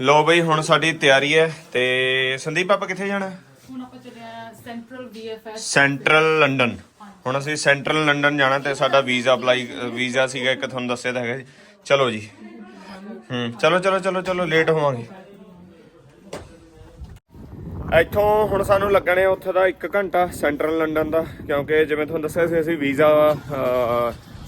ਲੋ ਬਈ ਹੁਣ ਸਾਡੀ ਤਿਆਰੀ ਹੈ ਤੇ ਸੰਦੀਪ ਆਪਾਂ ਕਿੱਥੇ ਜਾਣਾ? ਹੁਣ ਆਪਾਂ ਚੱਲੇ ਆ ਸੈਂਟਰਲ ਵੀਐਫਐਸ ਸੈਂਟਰਲ ਲੰਡਨ ਹੁਣ ਅਸੀਂ ਸੈਂਟਰਲ ਲੰਡਨ ਜਾਣਾ ਤੇ ਸਾਡਾ ਵੀਜ਼ਾ ਅਪਲਾਈ ਵੀਜ਼ਾ ਸੀਗਾ ਇੱਕ ਤੁਹਾਨੂੰ ਦੱਸਿਆ ਤਾਂ ਹੈਗਾ ਜੀ। ਚਲੋ ਜੀ। ਹੂੰ ਚਲੋ ਚਲੋ ਚਲੋ ਚਲੋ ਲੇਟ ਹੋਵਾਂਗੇ। ਇੱਥੋਂ ਹੁਣ ਸਾਨੂੰ ਲੱਗਣੇ ਉੱਥੇ ਦਾ 1 ਘੰਟਾ ਸੈਂਟਰਲ ਲੰਡਨ ਦਾ ਕਿਉਂਕਿ ਜਿਵੇਂ ਤੁਹਾਨੂੰ ਦੱਸਿਆ ਸੀ ਅਸੀਂ ਵੀਜ਼ਾ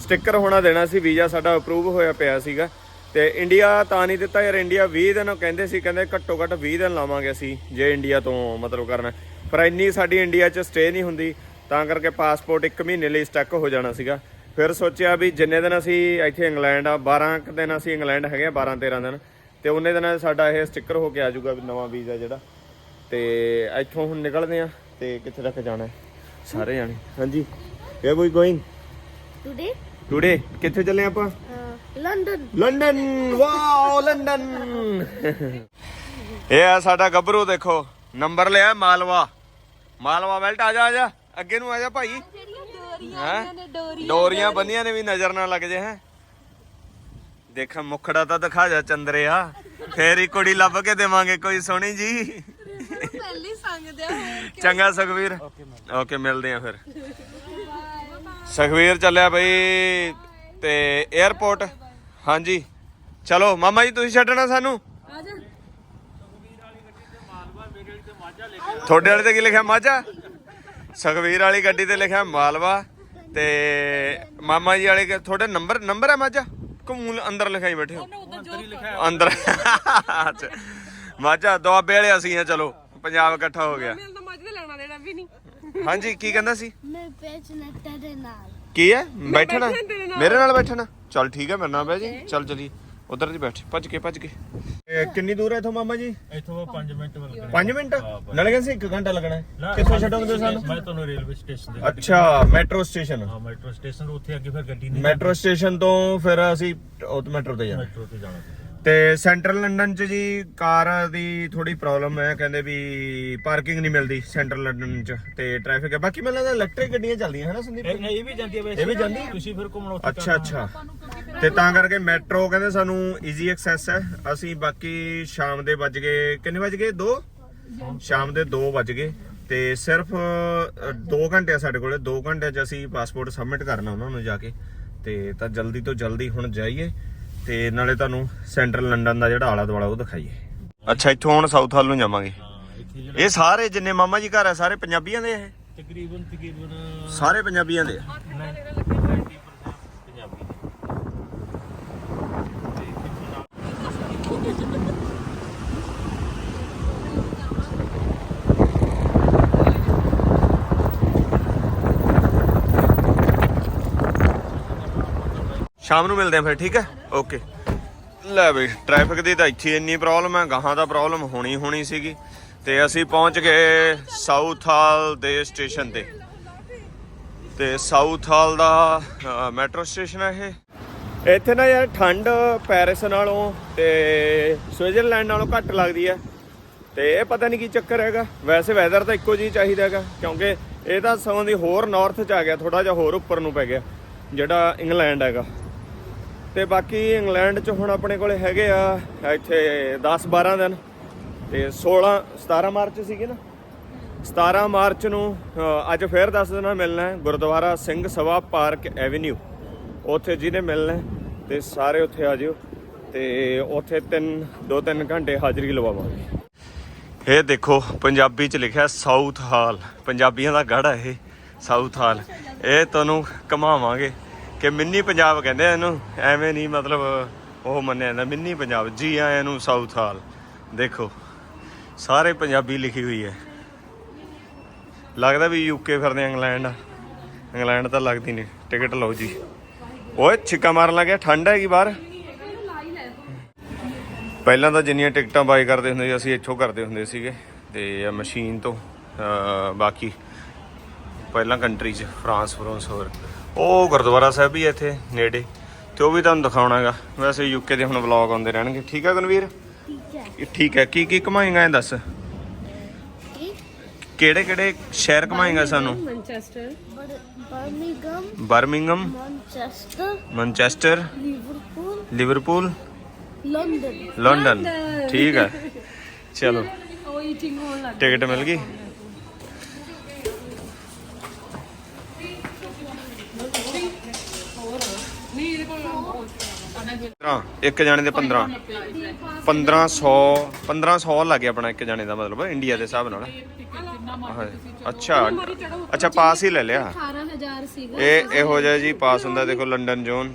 ਸਟicker ਹੋਣਾ ਦੇਣਾ ਸੀ ਵੀਜ਼ਾ ਸਾਡਾ ਅਪਰੂਵ ਹੋਇਆ ਪਿਆ ਸੀਗਾ। ਤੇ ਇੰਡੀਆ ਤਾਂ ਨਹੀਂ ਦਿੱਤਾ ਯਾਰ ਇੰਡੀਆ 20 ਦਿਨ ਕਹਿੰਦੇ ਸੀ ਕਹਿੰਦੇ ਘੱਟੋ ਘੱਟ 20 ਦਿਨ ਲਾਵਾਂਗੇ ਅਸੀਂ ਜੇ ਇੰਡੀਆ ਤੋਂ ਮਤਲਬ ਕਰਨਾ। ਪਰ ਇੰਨੀ ਸਾਡੀ ਇੰਡੀਆ 'ਚ ਸਟੇ ਨਹੀਂ ਹੁੰਦੀ ਤਾਂ ਕਰਕੇ ਪਾਸਪੋਰਟ 1 ਮਹੀਨੇ ਲਈ ਸਟਕ ਹੋ ਜਾਣਾ ਸੀਗਾ। ਫਿਰ ਸੋਚਿਆ ਵੀ ਜਿੰਨੇ ਦਿਨ ਅਸੀਂ ਇੱਥੇ ਇੰਗਲੈਂਡ ਆ 12 ਕੁ ਦਿਨ ਅਸੀਂ ਇੰਗਲੈਂਡ ਹੈਗੇ ਆ 12 13 ਦਿਨ। ਤੇ ਉਹਨੇ ਦਿਨਾਂ ਸਾਡਾ ਇਹ ਸਟicker ਹੋ ਕੇ ਆ ਜਾਊਗਾ ਵੀ ਨਵਾਂ ਵੀਜ਼ਾ ਜਿਹੜਾ। ਤੇ ਇੱਥੋਂ ਹੁਣ ਨਿਕਲਦੇ ਆ ਤੇ ਕਿੱਥੇ ਤੱਕ ਜਾਣਾ ਸਾਰੇ ਜਾਣੇ। ਹਾਂਜੀ। Where we going Today, today ਕਿੱਥੇ ਚੱਲੇ ਆਪਾਂ? London. London wow London. ਇਹ ਆ ਸਾਡਾ ਗੱਭਰੂ ਦੇਖੋ। ਨੰਬਰ ਲਿਆ ਮਾਲਵਾ। ਮਾਲਵਾ ਬੈਲਟ ਆ ਜਾ ਆ ਜਾ। ਅੱਗੇ ਨੂੰ ਆ ਜਾ ਭਾਈ। ਹੈਂ? ਡੋਰੀਆਂ ਬੰਨੀਆਂ ਨੇ ਵੀ ਨਜ਼ਰ ਨਾ ਲੱਗ ਜੇ ਹੈ। ਦੇਖ ਮੁਖੜਾ ਤਾਂ ਦਿਖਾ ਜਾ ਚੰਦਰਿਆ। ਫੇਰ ਹੀ ਕੁੜੀ ਲੱਭ ਕੇ ਦੇਵਾਂਗੇ ਕੋਈ ਸੋਹਣੀ ਜੀ। ਪਹਿਲੀ ਸੰਗਦੇ ਹੋਰ ਚੰਗਾ ਸੁਖਵੀਰ। ਓਕੇ ਮਿਲਦੇ ਆ ਫਿਰ। ਸੁਖਵੀਰ ਚੱਲਿਆ ਬਈ ਤੇ 에어ਪੋਰਟ ਹਾਂਜੀ। ਚਲੋ ਮਾਮਾ ਜੀ ਤੁਸੀਂ ਛੱਡਣਾ ਸਾਨੂੰ? ਤੁਹਾਡੇ ਵਾਲੇ ਤੇ ਕੀ ਲਿਖਿਆ ਮਾਝਾ? ਸੁਖਵੀਰ ਵਾਲੀ ਗੱਡੀ ਤੇ ਲਿਖਿਆ ਮਾਲਵਾ। ਤੇ ਮਾਮਾ ਜੀ ਵਾਲੇ ਕੇ ਤੁਹਾਡੇ ਨੰਬਰ ਨੰਬਰ ਹੈ ਮਾਝਾ? ਕਮੂਲ ਅੰਦਰ ਲਿਖਾਈ ਬੈਠੇ ਹੋ। ਅੰਦਰ। ਅੱਛਾ। ਮਾਝਾ ਦੁਆਬੇ ਵਾਲੇ ਅਸੀਂ ਆ ਚਲੋ। ਪੰਜਾਬ ਇਕੱਠਾ ਹੋ ਗਿਆ। ਤਾਂ ਮੱਝ ਦੇ ਲੈਣਾ ਦੇਣਾ ਵੀ ਨਹੀਂ। ਹਾਂਜੀ ਕੀ ਕਹਿੰਦਾ ਸੀ? ਮੈਂ ਵੇਚਣਾ ਤੇਰੇ ਨਾਲ। ਕੀ ਹੈ? ਬੈਠਣਾ? ਮੇਰੇ ਨਾਲ ਬੈਠਣਾ? ਚਲ ਠੀਕ ਹੈ ਮੇਰੇ ਨਾਲ ਬਹਿ ਜੀ। ਚਲ ਚਲੀ। ਉਧਰ ਦੀ ਬੈਠ। ਭੱਜ ਕੇ ਭੱਜ ਕੇ। ਕਿੰਨੀ ਦੂਰ ਹੈ ਇਥੋਂ ਮਾਮਾ ਜੀ? ਇੱਥੋਂ 5 ਮਿੰਟ ਲੱਗਣੇ 5 ਮਿੰਟ? ਨਾਲੇ ਕਹਿੰਦੇ ਸੀ? 1 ਘੰਟਾ ਲੱਗਣਾ ਹੈ। ਕਿੱਥੋਂ ਛੱਡੋਗੇ ਸਾਨੂੰ? ਮੈਂ ਤੁਹਾਨੂੰ ਰੇਲਵੇ ਸਟੇਸ਼ਨ ਦੇ ਅੱਛਾ ਮੈਟਰੋ ਸਟੇਸ਼ਨ। ਹਾਂ ਮੈਟਰੋ ਸਟੇਸ਼ਨ ਤੋਂ ਉੱਥੇ ਅੱਗੇ ਫਿਰ ਗੱਡੀ ਨਹੀਂ ਮੈਟਰੋ ਸਟੇਸ਼ਨ ਤੋਂ ਫਿਰ ਅਸੀਂ ਉਹ ਮੈਟਰੋ ਤੇ ਜਾਣਾ। ਮੈਟਰੋ ਤੇ ਜਾਣਾ। ਤੇ ਸੈਂਟਰਲ ਲੰਡਨ ਚ ਜੀ ਕਾਰ ਦੀ ਥੋੜੀ ਪ੍ਰੋਬਲਮ ਹੈ ਕਹਿੰਦੇ ਵੀ ਪਾਰਕਿੰਗ ਨਹੀਂ ਮਿਲਦੀ ਸੈਂਟਰਲ ਲੰਡਨ ਚ ਤੇ ਟ੍ਰੈਫਿਕ ਹੈ। ਬਾਕੀ ਮੈਨੂੰ ਲੱਗਦਾ ਇਲੈਕਟ੍ਰਿਕ ਗੱਡੀਆਂ ਚੱਲਦੀਆਂ ਹੈ ਨਾ ਸੰਦੀਪ? ਇਹ ਇਹ ਵੀ ਜਾਂਦੀ ਹੈ ਵੈਸੇ। ਇਹ ਵੀ ਜਾਂਦੀ ਹੈ? ਤੁਸੀਂ ਫਿਰ ਘੁੰਮਣ ਉੱਥੇ ਅੱਛਾ ਅੱਛਾ। ਤੇ ਤਾਂ ਕਰਕੇ ਮੈਟਰੋ ਕਹਿੰਦੇ ਸਾਨੂੰ ਈਜ਼ੀ ਐਕਸੈਸ ਹੈ। ਅਸੀਂ ਬਾਕੀ ਸ਼ਾਮ ਦੇ ਵੱਜ ਗਏ ਕਿੰਨੇ ਵੱਜ ਗਏ? 2 ਸ਼ਾਮ ਦੇ 2 ਵੱਜ ਗਏ। ਤੇ ਸਿਰਫ 2 ਘੰਟੇ ਆ ਸਾਡੇ ਕੋਲੇ। 2 ਘੰਟੇ ਚ ਅਸੀਂ ਪਾਸਪੋਰਟ ਸਬਮਿਟ ਕਰਨਾ ਉਹਨਾਂ ਨੂੰ ਜਾ ਕੇ। ਤੇ ਤਾਂ ਜਲਦੀ ਤੋਂ ਜਲਦੀ ਹੁਣ ਜਾਈਏ। ਤੇ ਨਾਲੇ ਤੁਹਾਨੂੰ ਸੈਂਟਰਲ ਲੰਡਨ ਦਾ ਜਿਹੜਾ ਆਲਾ ਦੁਆਲਾ ਉਹ ਦਿਖਾਈਏ। ਅੱਛਾ ਇੱਥੋਂ ਹੁਣ ਸਾਊਥ ਹਾਲ ਨੂੰ ਜਾਵਾਂਗੇ। ਇਹ ਸਾਰੇ ਜਿੰਨੇ ਮਾਮਾ ਜੀ ਘਰ ਆ ਸਾਰੇ ਪੰਜਾਬੀਆਂ ਦੇ ਇਹ? ਤਕਰੀਬਨ ਤਕਰੀਬਨ ਸਾਰੇ ਪੰਜਾਬੀਆਂ ਦੇ ਆ। 90% ਪੰਜਾਬੀ ਨੇ ਸ਼ਾਮ ਨੂੰ ਮਿਲਦੇ ਆ ਫਿਰ ਠੀਕ ਹੈ? ਓਕੇ ਲੈ ਬਈ ਟ੍ਰੈਫਿਕ ਦੀ ਤਾਂ ਇੱਥੇ ਇੰਨੀ ਪ੍ਰੋਬਲਮ ਹੈ, ਗਾਹਾਂ ਦਾ ਪ੍ਰੋਬਲਮ ਹੋਣੀ ਹੋਣੀ ਸੀਗੀ। ਤੇ ਅਸੀਂ ਪਹੁੰਚ ਗਏ ਸਾਊਥ ਹਾਲ ਦੇ ਸਟੇਸ਼ਨ ਤੇ। ਤੇ ਸਾਊਥ ਹਾਲ ਦਾ ਮੈਟਰੋ ਸਟੇਸ਼ਨ ਹੈ ਇਹ। ਇੱਥੇ ਨਾ ਯਾਰ ਠੰਡ ਪੈਰਿਸ ਨਾਲੋਂ ਤੇ ਸਵਿਟਜ਼ਰਲੈਂਡ ਨਾਲੋਂ ਘੱਟ ਲੱਗਦੀ ਹੈ। ਤੇ ਇਹ ਪਤਾ ਨਹੀਂ ਕੀ ਚੱਕਰ ਹੈਗਾ। ਵੈਸੇ ਵੈਦਰ ਤਾਂ ਇੱਕੋ ਜਿਹੀ ਚਾਹੀਦਾ ਹੈਗਾ, ਕਿਉਂਕਿ ਇਹ ਤਾਂ ਸਗੋਂ ਦੀ ਹੋਰ ਨਾਰਥ ਚ ਆ ਗਿਆ ਥੋੜਾ ਜਿਹਾ ਹੋਰ ਉੱਪਰ ਨੂੰ ਪੈ ਗਿਆ, ਜਿਹੜਾ ਇੰਗਲੈਂਡ ਹੈਗਾ। ਤੇ ਬਾਕੀ ਇੰਗਲੈਂਡ ਚ ਹੁਣ ਆਪਣੇ ਕੋਲੇ ਹੈਗੇ ਆ ਇੱਥੇ 10 12 ਦਿਨ। ਤੇ 16 17 ਮਾਰਚ ਸੀਗੇ ਨਾ? 17 ਮਾਰਚ ਨੂੰ ਅੱਜ ਫੇਰ ਦੱਸ ਦਿਨਾਂ ਮਿਲਣਾ ਹੈ, ਗੁਰਦੁਆਰਾ ਸਿੰਘ ਸਭਾ ਪਾਰਕ ਐਵੇਨਿਊ। ਉੱਥੇ ਜਿਹਨੇ ਮਿਲਣਾ ਹੈ, ਤੇ ਸਾਰੇ ਉੱਥੇ ਆ ਜਿਓ। ਤੇ ਉੱਥੇ ਤਿੰਨ, ਦੋ ਤਿੰਨ ਘੰਟੇ ਹਾਜ਼ਰੀ ਲਵਾਵਾਂਗੇ। ਇਹ ਦੇਖੋ, ਪੰਜਾਬੀ ਚ ਲਿਖਿਆ ਸਾਊਥ ਹਾਲ। ਪੰਜਾਬੀਆਂ ਦਾ ਗੜ ਇਹ, ਸਾਊਥ ਹਾਲ। ਇਹ ਤੁਹਾਨੂੰ ਘਮਾਵਾਂਗੇ। ਕਿ ਮਿੰਨੀ ਪੰਜਾਬ ਕਹਿੰਦੇ ਆ ਇਹਨੂੰ, ਐਵੇਂ ਨਹੀਂ ਮਤਲਬ ਉਹ ਮੰਨਿਆ ਜਾਂਦਾ, ਮਿੰਨੀ ਪੰਜਾਬ, ਜੀ ਆਇਆਂ ਨੂੰ ਸਾਊਥ ਹਾਲ, ਦੇਖੋ, ਸਾਰੇ ਪੰਜਾਬੀ ਲਿਖੀ ਹੋਈ ਹੈ। ਲੱਗਦਾ ਵੀ ਯੂਕੇ ਫਿਰਦੇ ਇੰਗਲੈਂਡ ਆ। ਇੰਗਲੈਂਡ ਤਾਂ ਲੱਗਦੀ ਨਹੀਂ, ਟਿਕਟ ਲਓ ਜੀ। ਓਏ, ਛਿੱਕਾ ਮਾਰਨ ਲੱਗਿਆ, ਠੰਡ ਹੈਗੀ ਬਾਹਰ। ਪਹਿਲਾਂ ਤਾਂ ਜਿੰਨੀਆਂ ਟਿਕਟਾਂ ਬਾਈ ਕਰਦੇ ਹੁੰਦੇ ਸੀ, ਅਸੀਂ ਇੱਥੋਂ ਕਰਦੇ ਹੁੰਦੇ ਸੀਗੇ, ਤੇ ਮਸ਼ੀਨ ਤੋਂ ਬਾਕੀ, ਪਹਿਲਾਂ ਕੰਟਰੀ 'ਚ ਫਰਾਂਸ ਫਰਾਂਸ ਹੋਰ। ਉਹ ਗੁਰਦੁਆਰਾ ਸਾਹਿਬ ਵੀ ਹੈ ਇੱਥੇ ਨੇੜੇ। ਤੇ ਉਹ ਵੀ ਤੁਹਾਨੂੰ ਦਿਖਾਉਣਾਗਾ। ਵੈਸੇ ਯੂਕੇ ਦੇ ਹੁਣ ਵਲੌਗ ਆਉਂਦੇ ਰਹਿਣਗੇ। ਠੀਕ ਹੈ ਗਨਵੀਰ ਠੀਕ ਹੈ ਇਹ ਠੀਕ ਹੈ ਕੀ ਕੀ ਕਮਾਏਗਾ ਇਹ ਦੱਸ? ਕਿਹੜੇ ਕਿਹੜੇ ਸ਼ਹਿਰ ਕਮਾਏਗਾ ਸਾਨੂੰ? Manchester Birmingham Birmingham Manchester Manchester Liverpool Liverpool London London ਠੀਕ ਹੈ ਚਲੋ। ਉਹ ਈਟਿੰਗ ਹੋਣ ਲੱਗ ਟਿਕਟ ਮਿਲ ਗਈ ਨਹੀਂ ਇਹਦੇ ਕੋਲ ਉਹ 15 ਇੱਕ ਜਾਣੇ ਦੇ 15 1500 1500 ਲੱਗ ਗਿਆ ਆਪਣਾ ਇੱਕ ਜਾਣੇ ਦਾ ਮਤਲਬ ਇੰਡੀਆ ਦੇ ਹਿਸਾਬ ਨਾਲ। ਅੱਛਾ ਅੱਛਾ ਪਾਸ ਹੀ ਲੈ ਲਿਆ। 18000 ਸੀਗਾ। ਇਹ ਇਹੋ ਜਿਹਾ ਜੀ ਪਾਸ ਹੁੰਦਾ ਦੇਖੋ ਲੰਡਨ ਜ਼ੋਨ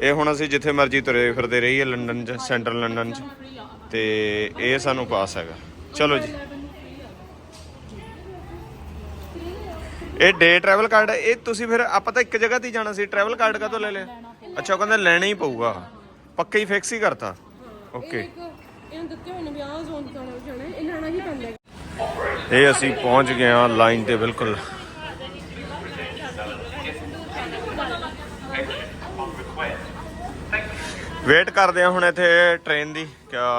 ਇਹ ਹੁਣ ਅਸੀਂ ਜਿੱਥੇ ਮਰਜ਼ੀ ਤੁਰੇ ਫਿਰਦੇ ਰਹੀਏ ਲੰਡਨ ਚ ਸੈਂਟਰਲ ਲੰਡਨ ਚ। ਤੇ ਇਹ ਸਾਨੂੰ ਪਾਸ ਹੈਗਾ। ਚਲੋ ਜੀ। ਇਹ ਡੇ ਟਰੈਵਲ ਕਾਰਡ ਇਹ ਤੁਸੀਂ ਫਿਰ ਆਪਾਂ ਤਾਂ ਇੱਕ ਜਗ੍ਹਾ ਤੇ ਜਾਣਾ ਸੀ। ਟਰੈਵਲ ਕਾਰਡ ਕਾਹਤੋਂ ਲੈ ਲਿਆ? ਅੱਛਾ ਉਹ ਕਹਿੰਦੇ ਲੈਣਾ ਹੀ ਪਊਗਾ। ਪੱਕਾ ਹੀ ਫਿਕਸ ਹੀ ਕਰਤਾ। ਓਕੇ ਇਹਨੂੰ ਦਿੱਤੇ ਹੋਏ ਨੇ ਵੀ ਆਹ ਜ਼ੋਨ ਤੋਂ ਜਾਣਾ ਇਹ ਲੈਣਾ ਹੀ ਪੈਂਦਾ ਇਹ ਅਸੀਂ ਪਹੁੰਚ ਗਏ ਹਾਂ ਲਾਈਨ ਤੇ ਬਿਲਕੁਲ। ਵੇਟ ਕਰਦੇ ਆ ਹੁਣ ਇੱਥੇ ਟ੍ਰੇਨ ਦੀ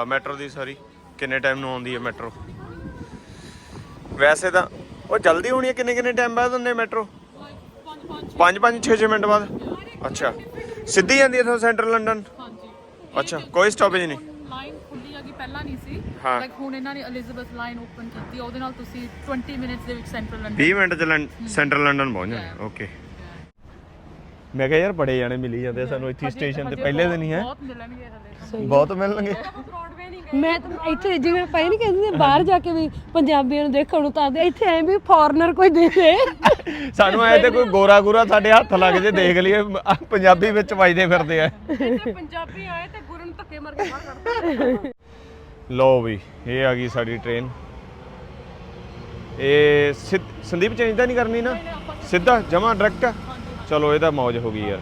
ਮੈਟਰੋ ਦੀ ਸੌਰੀ ਕਿੰਨੇ ਟਾਈਮ ਨੂੰ ਆਉਂਦੀ ਹੈ ਮੈਟਰੋ ਵੈਸੇ ਤਾਂ ਉਹ ਜਲਦੀ ਹੋਣੀ ਹੈ ਕਿੰਨੇ ਕਿੰਨੇ ਟਾਈਮ ਬਾਅਦ ਹੁੰਦੇ ਮੈਟਰੋ 5 5 6 6 ਮਿੰਟ ਬਾਅਦ? ਅੱਛਾ। ਸਿੱਧੀ ਜਾਂਦੀ ਹੈ ਇੱਥੋਂ ਸੈਂਟਰਲ ਲੰਡਨ? ਅੱਛਾ ਕੋਈ ਸਟਾਪੇਜ ਨਹੀਂ? ਲਾਈਨ ਖੁੱਲੀ ਹੈਗੀ ਪਹਿਲਾਂ ਨਹੀਂ ਸੀ। ਹਾਂ। ਲਾਈਕ ਹੁਣ ਇਹਨਾਂ ਨੇ ਐਲਿਜ਼abeth ਲਾਈਨ ਓਪਨ ਕੀਤੀ ਉਹਦੇ ਨਾਲ ਤੁਸੀਂ 20 ਮਿੰਟਸ ਦੇ ਵਿੱਚ ਸੈਂਟਰਲ ਲੰਡਨ 20 ਮਿੰਟ ਚ ਲੰ- ਸੈਂਟਰਲ ਲੰਡਨ ਪਹੁੰਚ ਜਾਣਾ। ਓਕੇ ਮੈਂ ਕਿਹਾ ਯਾਰ ਬੜੇ ਜਾਣੇ ਮਿਲੀ ਜਾਂਦੇ ਆ ਸਾਨੂੰ ਇੱਥੇ ਸਟੇਸ਼ਨ ਤੇ ਪਹਿਲੇ ਦਿਨ ਹੀ ਹੈ। ਬਹੁਤ ਮਿਲਣਗੇ ਹਲੇ ਬਹੁਤ ਮਿਲਣਗੇ। ਮੈਂ ਤਾਂ ਇੱਥੇ ਜਿਵੇਂ ਪਈ ਨਹੀਂ ਕਹਿੰਦੇ ਨੇ ਬਾਹਰ ਜਾ ਕੇ ਵੀ ਪੰਜਾਬੀਆਂ ਨੂੰ ਦੇਖਣ ਨੂੰ ਤਾਂ ਇੱਥੇ ਐ ਵੀ ਫੋਰਨਰ ਕੋਈ ਦੇਖੇ ਸਾਨੂੰ ਐ ਤੇ ਕੋਈ ਗੋਰਾ ਗੋਰਾ ਸਾਡੇ ਹੱਥ ਲੱਗ ਜੇ ਦੇਖ ਲਈਏ ਪੰਜਾਬੀ ਵਿੱਚ ਵੱਜਦੇ ਫਿਰਦੇ ਆ। ਇੱਥੇ ਪੰਜਾਬੀ ਆਏ ਤੇ ਗੁਰੂ ਨੂੰ ਧੱਕੇ ਮਾਰ ਕੇ ਬਾਹਰ ਕੱਢਦੇ ਲਓ ਵੀ ਇਹ ਆ ਗਈ ਸਾਡੀ ਟ੍ਰੇਨ ਇਹ ਸੰਦੀਪ ਚੇਂਜ ਤਾਂ ਨਹੀਂ ਕਰਨੀ ਨਾ? ਸਿੱਧਾ ਜਮਾ ਡਾਇਰੈਕਟ ਚਲੋ ਇਹਦਾ ਮੌਜ ਹੋ ਗਈ ਯਾਰ।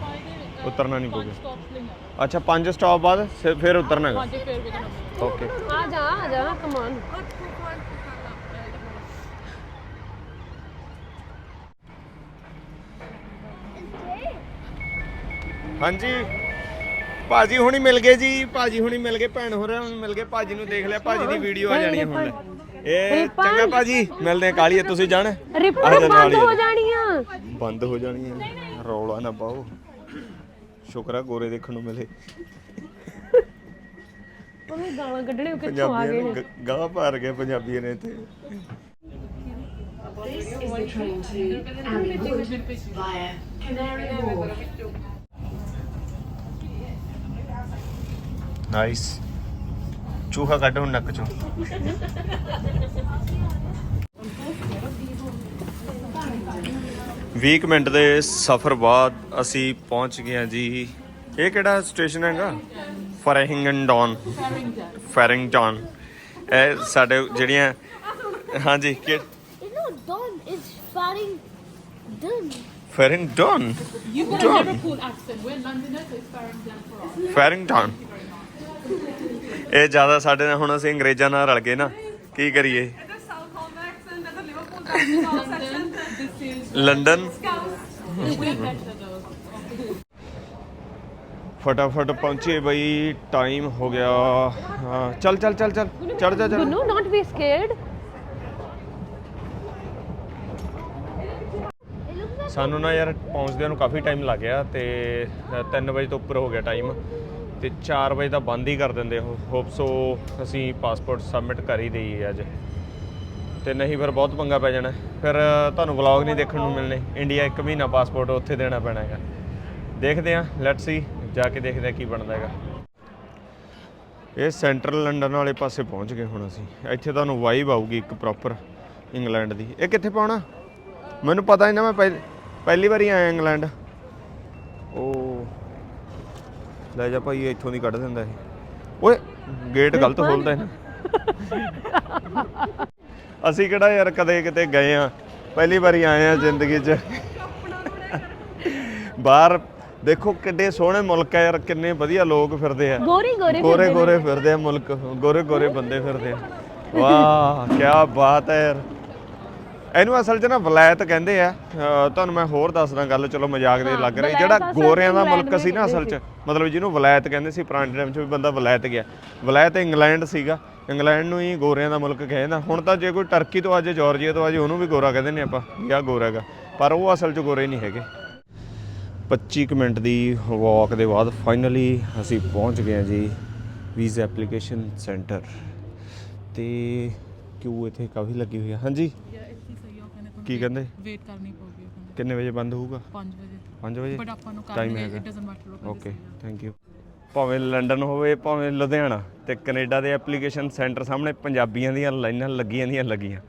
ਉਤਰਨਾ ਨਹੀਂ ਲਈ ਅੱਛਾ ਪੰਜ ਸਟਾਪ ਬਾਅਦ ਫਿਰ- ਫਿਰ ਉਤਰਨਾ ਹੈਗਾ ਪੰਜ ਫੇਰ ਵੀ ਕਰਨਾ ਓਕੇ ਆ ਜਾ ਆ ਜਾ ਕਮਾਨ ਹਾਂਜੀ। ਭਾਜੀ ਹੁਣੀ ਮਿਲ ਗਏ ਜੀ ਭਾਜੀ ਹੁਣੀ ਮਿਲ ਗਏ ਭੈਣ ਹੋਰਾਂ ਨੂੰ ਮਿਲ ਗਏ ਭਾਜੀ ਨੂੰ ਦੇਖ ਲਿਆ ਭਾਜੀ ਦੀ ਵੀਡੀਓ ਆ ਜਾਣੀ ਹੈ ਹੁਣ। ਇਹ ਚੰਗਾ ਭਾਜੀ ਮਿਲਦੇ ਆ ਕਾਲੀਏ ਤੁਸੀਂ ਜਾਣ? ਆ ਬੰਦ ਹੀ ਹੋ ਆ ਜਾ। ਜਾਣੀਆਂ। ਬੰਦ ਹੋ ਜਾਣੀ ਹੈ ਰੌਲਾ ਨਾ ਪਾਓ। ਸ਼ੁਕਰ ਆ ਗੋਰੇ ਦੇਖਣ ਨੂੰ ਮਿਲੇ। ਉਹਨੇ ਗਾਲਾਂ ਕੱਢਣੇ ਕਿੱਥੋਂ ਆ ਪੰਜਾਬੀਆਂ ਗਏ ਨੂੰ ਗਾਹ ਭਰ ਗਏ ਪੰਜਾਬੀਆਂ ਨੇ ਇੱਥੇ ਨਾਈਸ ਚੂਹਾ ਕੱਢ ਹੁਣ ਨੱਕ ਚੋਂ। ਵੀਹ ਕੁ ਮਿੰਟ ਦੇ ਸਫ਼ਰ ਬਾਅਦ ਅਸੀਂ ਪਹੁੰਚ ਗਏ ਹਾਂ ਜੀ ਇਹ ਕਿਹੜਾ ਸਟੇਸ਼ਨ ਹੈਗਾ ਫਰਿੰਗਡਨ ਫੈਰਿੰਗਟਨ ਇਹ ਸਾਡੇ ਜਿਹੜੀਆਂ ਹਾਂਜੀ ਕਿ You know, Don is fighting done. ਫੈਰਿੰਗਟਨ You've got a Liverpool accent. We're Londoners, so it's Farringdon for us. ਫੈਰਿੰਗਟਨ ਇਹ ਜ਼ਿਆਦਾ ਸਾਡੇ ਨਾਲ ਹੁਣ ਅਸੀਂ ਅੰਗਰੇਜ਼ਾਂ ਨਾਲ ਰਲ ਗਏ ਨਾ ਕੀ ਕਰੀਏ though. ਫਟਾਫਟ ਪਹੁੰਚੇ ਬਈ ਟਾਈਮ ਹੋ ਗਿਆ। ਹਾਂ, ਚੱਲ ਚੱਲ ਚੱਲ ਚੱਲ ਚੜ ਜਾ ਚੜ ਗੁੰਨੂ ਨਾਟ ਬੀ ਸਕੇਅਰਡ ਸਾਨੂੰ ਨਾ ਯਾਰ ਪਹੁੰਚਦਿਆਂ ਨੂੰ ਕਾਫੀ ਟਾਈਮ ਲੱਗ ਗਿਆ ਤੇ 3 ਵਜੇ ਤੋਂ ਉੱਪਰ ਹੋ ਗਿਆ ਟਾਈਮ ਤੇ 4 ਵਜੇ ਤਾਂ ਬੰਦ ਹੀ ਕਰ ਦਿੰਦੇ ਉਹ। ਹੋਪ ਸੋ ਅਸੀਂ ਪਾਸਪੋਰਟ ਸਬਮਿਟ ਕਰ ਹੀ ਦਈਏ ਅੱਜ। ਤੇ ਨਹੀਂ ਫਿਰ ਬਹੁਤ ਪੰਗਾ ਪੈ ਜਾਣਾ। ਫਿਰ ਤੁਹਾਨੂੰ ਵਲੌਗ ਨਹੀਂ ਦੇਖਣ ਨੂੰ ਮਿਲਣੇ। ਇੰਡੀਆ ਇੱਕ ਮਹੀਨਾ ਪਾਸਪੋਰਟ ਉੱਥੇ ਦੇਣਾ ਪੈਣਾ ਹੈਗਾ। ਦੇਖਦੇ ਹਾਂ ਲੈਟਸ ਸੀ ਜਾ ਕੇ ਦੇਖਦੇ ਹਾਂ ਕੀ ਬਣਦਾ ਹੈਗਾ। ਇਹ ਸੈਂਟਰਲ ਲੰਡਨ ਵਾਲੇ ਪਾਸੇ ਪਹੁੰਚ ਗਏ ਹੁਣ ਅਸੀਂ। ਇੱਥੇ ਤੁਹਾਨੂੰ ਵਾਈਬ ਆਊਗੀ ਇੱਕ ਪ੍ਰੋਪਰ ਇੰਗਲੈਂਡ ਦੀ। ਇਹ ਕਿੱਥੇ ਪਾਉਣਾ? ਮੈਨੂੰ ਪਤਾ ਹੀ ਨਾ ਮੈਂ ਪਹਿ- ਪਹਿਲੀ ਵਾਰੀ ਆਇਆ ਇੰਗਲੈਂਡ ਉਹ ਲੈ ਜਾ ਭਾਈ ਇੱਥੋਂ ਦੀ ਕੱਢ ਦਿੰਦਾ ਇਹ। ਓਏ ਗੇਟ ਗਲਤ ਖੋਲਦਾ ਹੈ ਅਸੀਂ ਕਿਹੜਾ ਯਾਰ ਕਦੇ ਕਿਤੇ ਗਏ ਆ ਪਹਿਲੀ ਵਾਰੀ ਆਏ ਆ ਜ਼ਿੰਦਗੀ 'ਚ। ਬਾਹਰ ਦੇਖੋ ਕਿੱਡੇ ਸੋਹਣੇ ਮੁਲਕ ਆ ਯਾਰ ਕਿੰਨੇ ਵਧੀਆ ਲੋਕ ਫਿਰਦੇ ਆ। ਗੋਰੀ ਗੋਰੀ ਗੋਰੇ ਗੋਰੇ ਫਿਰਦੇ ਆ ਮੁਲਕ ਗੋਰੇ ਗੋਰੇ ਬੰਦੇ ਫਿਰਦੇ ਆ। ਵਾਹ ਕੀ ਬਾਤ ਹੈ ਯਾਰ। ਇਹਨੂੰ ਅਸਲ 'ਚ ਨਾ ਵਲਾਇਤ ਕਹਿੰਦੇ ਆ ਅਹ ਤੁਹਾਨੂੰ ਮੈਂ ਹੋਰ ਦੱਸਦਾ ਗੱਲ ਚਲੋ ਮਜ਼ਾਕ ਦੇ ਲੱਗ ਰਹੀ ਜਿਹੜਾ ਵਲਾਇਤ ਅਸਲ 'ਚ ਗੋਰਿਆਂ ਦਾ ਇੰਗਲੈਂਡ ਮੁਲਕ ਸੀ ਨਾ ਅਸਲ 'ਚ ਮਤਲਬ ਜਿਹਨੂੰ ਵਲਾਇਤ ਕਹਿੰਦੇ ਸੀ ਪੁਰਾਣੇ ਟਾਈਮ 'ਚ ਵੀ ਬੰਦਾ ਵਲਾਇਤ ਗਿਆ। ਵਲਾਇਤ ਇੰਗਲੈਂਡ ਸੀਗਾ ਇੰਗਲੈਂਡ ਨੂੰ ਹੀ ਗੋਰਿਆਂ ਦਾ ਮੁਲਕ ਕਹਿੰਦਾ ਹੁਣ ਤਾਂ ਜੇ ਕੋਈ ਟਰਕੀ ਤੋਂ ਅੱਜ ਜਾਰਜੀਆ ਤੋਂ ਅੱਜ ਉਹਨੂੰ ਵੀ ਗੋਰਾ ਕਹਿੰਦੇ ਨੇ ਆਪਾਂ ਵੀ ਆਹ ਗੋਰਾ ਹੈਗਾ। ਪਰ ਉਹ ਅਸਲ 'ਚ ਗੋਰੇ ਨਹੀਂ ਹੈਗੇ। 25 ਕੁ ਮਿੰਟ ਦੀ ਵਾਕ ਦੇ ਬਾਅਦ ਫਾਈਨਲੀ ਅਸੀਂ ਪਹੁੰਚ ਗਏ ਹਾਂ ਜੀ ਵੀਜ਼ਾ ਐਪਲੀਕੇਸ਼ਨ ਸੈਂਟਰ ਤੇ ਕਿਉਂ ਇੱਥੇ ਕਾਫੀ ਲੱਗੀ ਹੋਈ ਆ? ਹਾਂਜੀ। ਇੱਥੇ ਸਹੀ ਆ ਕੀ ਕਹਿੰਦੇ? ਵੇਟ ਕਰਨੀ ਪਊਗੀ ਉਹ ਕਹਿੰਦੇ। ਕਿੰਨੇ ਵਜੇ ਬੰਦ ਹੋਊਗਾ? 5 ਵਜੇ। 5 ਵਜੇ? ਬਟ ਆਪਾਂ ਨੂੰ Time ਕਰਨਗੇ ਹੈਗਾ। ਇਟ ਡਸਨਟ ਮੈਟਰ ਉਹ ਓਕੇ ਥੈਂਕ ਯੂ ਭਾਵੇਂ ਲੰਡਨ ਹੋਵੇ ਭਾਵੇਂ ਲੁਧਿਆਣਾ ਤੇ ਕੈਨੇਡਾ ਦੇ ਐਪਲੀਕੇਸ਼ਨ ਸੈਂਟਰ ਸਾਹਮਣੇ ਪੰਜਾਬੀਆਂ ਦੀਆਂ ਲਾਈਨਾਂ ਲੱਗੀਆਂ ਦੀਆਂ ਲੱਗੀਆਂ।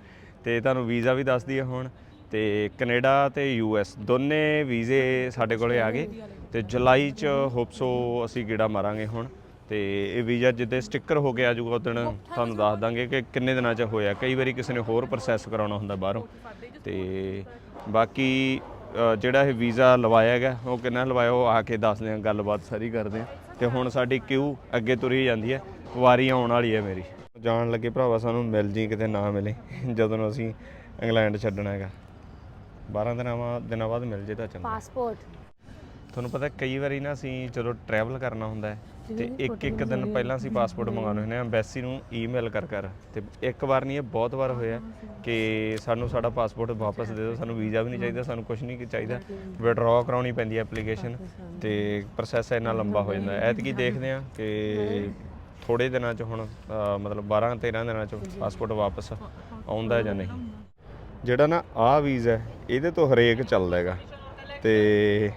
ਤੇ ਤੁਹਾਨੂੰ ਵੀਜ਼ਾ ਵੀ ਦੱਸਦੀ ਆ ਹੁਣ। ਤੇ ਕੈਨੇਡਾ ਤੇ ਯੂਐਸ ਦੋਨੇ ਵੀਜ਼ੇ ਸਾਡੇ ਕੋਲੇ ਆ ਗਏ। ਤੇ ਜੁਲਾਈ ਚ ਹੋਪਸੋ ਅਸੀਂ ਗੇੜਾ ਮਾਰਾਂਗੇ ਹੁਣ। ਤੇ ਇਹ ਵੀਜ਼ਾ ਜਿੱਦੇ ਸਟicker ਹੋ ਕੇ ਆ ਜਾਊਗਾ ਉਦੋਂ ਤੁਹਾਨੂੰ ਦੱਸ ਦਾਂਗੇ ਕਿ ਕਿੰਨੇ ਦਿਨਾਂ ਚ ਹੋਇਆ। ਕਈ ਵਾਰੀ ਕਿਸੇ ਨੇ ਹੋਰ ਪ੍ਰੋਸੈਸ ਕਰਾਉਣਾ ਹੁੰਦਾ ਬਾਹਰੋਂ। ਤੇ ਬਾਕੀ ਅ, ਜਿਹੜਾ ਇਹ ਵੀਜ਼ਾ ਲਵਾਇਆ ਹੈਗਾ ਉਹ ਕਿੰਨਾ ਲਵਾਇਆ ਉਹ ਆ ਕੇ ਦੱਸਦੇ ਆ ਗੱਲਬਾਤ ਸਾਰੀ ਕਰਦੇ ਆ। ਤੇ ਹੁਣ ਸਾਡੀ ਕਿਊ ਅੱਗੇ ਤੁਰੀ ਜਾਂਦੀ ਹੈ। ਵਾਰੀ ਆਉਣ ਵਾਲੀ ਹੈ ਮੇਰੀ। ਜਾਣ ਲੱਗੇ ਭਰਾਵਾ ਸਾਨੂੰ ਮਿਲ ਜੀ ਕਿਤੇ ਨਾ ਮਿਲੇ ਜਦੋਂ ਅਸੀਂ ਇੰਗਲੈਂਡ ਛੱਡਣਾ ਹੈਗਾ। 12 ਦਿਨਾਂ ਬਾਅਦ ਦਿਨਾਂ ਬਾਅਦ ਮਿਲ ਜੇ ਤਾਂ ਚੰਗਾ। ਪਾਸਪੋਰਟ ਤੁਹਾਨੂੰ ਪਤਾ ਕਈ ਵਾਰੀ ਨਾ ਅਸੀਂ ਜਦੋਂ ਟਰੈਵਲ ਕਰਨਾ ਹੁੰਦਾ ਹੈ ਤੇ ਇੱਕ ਇੱਕ ਦਿਨ ਪਹਿਲਾਂ ਅਸੀਂ ਪਾਸਪੋਰਟ ਮੰਗਾਉਣੇ ਹੁੰਦੇ ਆ ਐਮਬੈਸੀ ਨੂੰ ਈਮੇਲ ਕਰ ਕਰ ਤੇ ਇੱਕ ਵਾਰ ਨਹੀਂ ਇਹ ਬਹੁਤ ਵਾਰ ਹੋਇਆ ਕਿ ਸਾਨੂੰ ਸਾਡਾ ਪਾਸਪੋਰਟ ਵਾਪਸ ਦੇ ਦਿਓ ਸਾਨੂੰ ਵੀਜ਼ਾ ਵੀ ਨਹੀਂ ਚਾਹੀਦਾ ਸਾਨੂੰ ਕੁਝ ਨਹੀਂ ਚਾਹੀਦਾ। ਵਿਡਰਾਅ ਕਰਾਉਣੀ ਪੈਂਦੀ ਹੈ ਐਪਲੀਕੇਸ਼ਨ ਤੇ ਪ੍ਰੋਸੈਸ ਇੰਨਾ ਲੰਬਾ ਹੋ ਜਾਂਦਾ ਐਤਕੀ ਦੇਖਦੇ ਆ ਕਿ ਥੋੜੇ ਦਿਨਾਂ ਚ ਹੁਣ ਅ, ਮਤਲਬ 12 13 ਦਿਨਾਂ ਚ ਪਾਸਪੋਰਟ ਵਾਪਸ ਆਉਂਦਾ ਹੈ। ਜਾਂ ਨਹੀਂ। ਜਿਹੜਾ ਨਾ ਆ ਵੀਜ਼ਾ ਹੈ ਇਹਦੇ ਤੋਂ ਹਰੇਕ ਚੱਲਦਾ ਹੈਗਾ। ਤੇ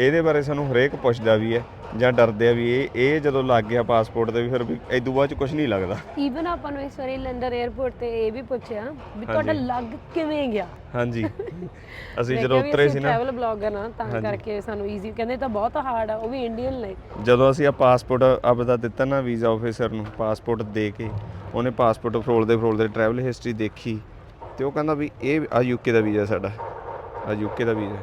ਇਹਦੇ ਬਾਰੇ ਸਾਨੂੰ ਹਰੇਕ ਪੁੱਛਦਾ ਵੀ ਹੈ। ਜਾਂ ਡਰਦੇ ਆ ਵੀ ਇਹ ਇਹ ਜਦੋਂ ਲੱਗ ਗਿਆ ਪਾਸਪੋਰਟ ਤੇ ਵੀ ਫਿਰ ਵੀ ਇਦੋਂ ਬਾਅਦ ਚ ਕੁਝ ਨਹੀਂ ਲੱਗਦਾ। ਈਵਨ ਆਪਾਂ ਨੂੰ ਇਸ ਵਾਰੀ ਲੰਡਨ 에ਅਰਪੋਰਟ ਤੇ ਇਹ ਵੀ ਪੁੱਛਿਆ ਵੀ ਤੁਹਾਡਾ ਲੱਗ ਕਿਵੇਂ ਗਿਆ? ਹਾਂਜੀ। ਅਸੀਂ ਜਦੋਂ ਉਤਰੇ ਸੀ ਨਾ। ਟਰੈਵਲ ਬਲੌਗਰ ਨਾ ਤਾਂ ਕਰਕੇ ਸਾਨੂੰ ਈਜ਼ੀ ਕਹਿੰਦੇ ਤਾਂ ਬਹੁਤ ਹਾਰਡ ਆ ਉਹ ਵੀ ਇੰਡੀਅਨ ਲਈ ਜਦੋਂ ਅਸੀਂ ਆ ਪਾਸਪੋਰਟ ਆਪਦਾ ਦਿੱਤਾ ਨਾ ਵੀਜ਼ਾ ਆਫੀਸਰ ਨੂੰ ਪਾਸਪੋਰਟ ਦੇ ਕੇ ਉਹਨੇ ਪਾਸਪੋਰਟ ਫਰੋਲਦੇ ਫਰੋਲਦੇ ਟਰੈਵਲ ਹਿਸਟਰੀ ਦੇਖੀ ਤੇ ਉਹ ਕਹਿੰਦਾ ਵੀ ਇਹ ਆ ਯੂਕੇ ਦਾ ਵੀਜ਼ਾ ਸਾਡਾ। ਆ ਯੂਕੇ ਦਾ ਵੀਜ਼ਾ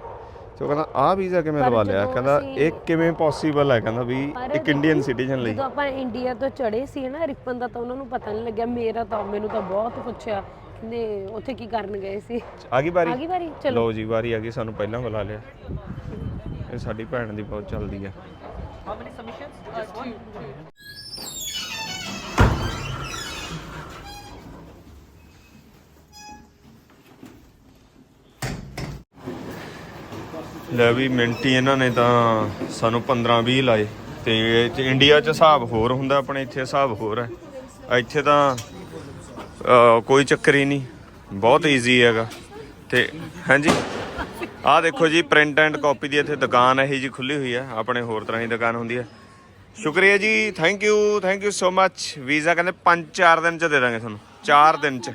ਤੇ ਉਹ ਕਹਿੰਦਾ ਆ ਵੀਜ਼ਾ ਕਿਵੇਂ ਲਵਾ ਲਿਆ। ਕਹਿੰਦਾ ਇਹ ਕਿਵੇਂ ਪੋਸੀਬਲ ਹੈ? ਕਹਿੰਦਾ ਵੀ ਇੱਕ ਇੰਡੀਅਨ ਸਿਟੀਜ਼ਨ ਲਈ। ਜਦੋਂ ਆਪਾਂ ਇੰਡੀਆ ਤੋਂ ਚੜੇ ਸੀ ਨਾ ਰਿਪਨ ਦਾ ਤਾਂ ਉਹਨਾਂ ਨੂੰ ਪਤਾ ਨਹੀਂ ਲੱਗਿਆ। ਮੇਰਾ ਤਾਂ ਮੈਨੂੰ ਤਾਂ ਬਹੁਤ ਪੁੱਛਿਆ ਕਹਿੰਦੇ ਉੱਥੇ ਕੀ ਕਰਨ ਗਏ ਸੀ। ਆ ਗਈ ਵਾਰੀ ਆ ਗਈ ਵਾਰੀ ਚਲੋ। ਲੋ ਜੀ ਵਾਰੀ ਆ ਗਈ ਸਾਨੂੰ ਪਹਿਲਾਂ ਬੁਲਾ ਲਿਆ। ਇਹ ਸਾਡੀ ਭੈਣ ਦੀ ਬਹੁਤ ਚੱਲਦੀ ਆ। Uh, two, two. ਲੈ ਵੀ ਮਿੰਟੀ ਇਹਨਾਂ ਨੇ ਤਾਂ ਸਾਨੂੰ 15 20 ਲਾਏ ਤੇ ਇੰਡੀਆ 'ਚ ਹਿਸਾਬ ਹੋਰ ਹੁੰਦਾ, ਆਪਣੇ ਇੱਥੇ ਹਿਸਾਬ ਹੋਰ ਹੈ। ਇੱਥੇ ਤਾਂ ਕੋਈ ਚੱਕਰ ਹੀ ਨਹੀਂ, ਬਹੁਤ ਈਜ਼ੀ ਹੈਗਾ। ਤੇ ਹਾਂਜੀ, ਆਹ ਦੇਖੋ ਜੀ ਪ੍ਰਿੰਟ ਐਂਡ ਕਾਪੀ ਦੀ ਇੱਥੇ ਦੁਕਾਨ ਇਹ ਜੀ ਖੁੱਲੀ ਹੋਈ ਹੈ, ਆਪਣੇ ਹੋਰ ਤਰ੍ਹਾਂ ਦੀ ਦੁਕਾਨ ਹੁੰਦੀ ਹੈ। ਸ਼ੁਕਰੀਆ ਜੀ thank you thank you so much visa ਕਹਿੰਦੇ 5-4 ਦਿਨ ਚ ਦੇ ਦਾਂਗੇ ਤੁਹਾਨੂੰ 4 ਦਿਨ ਚ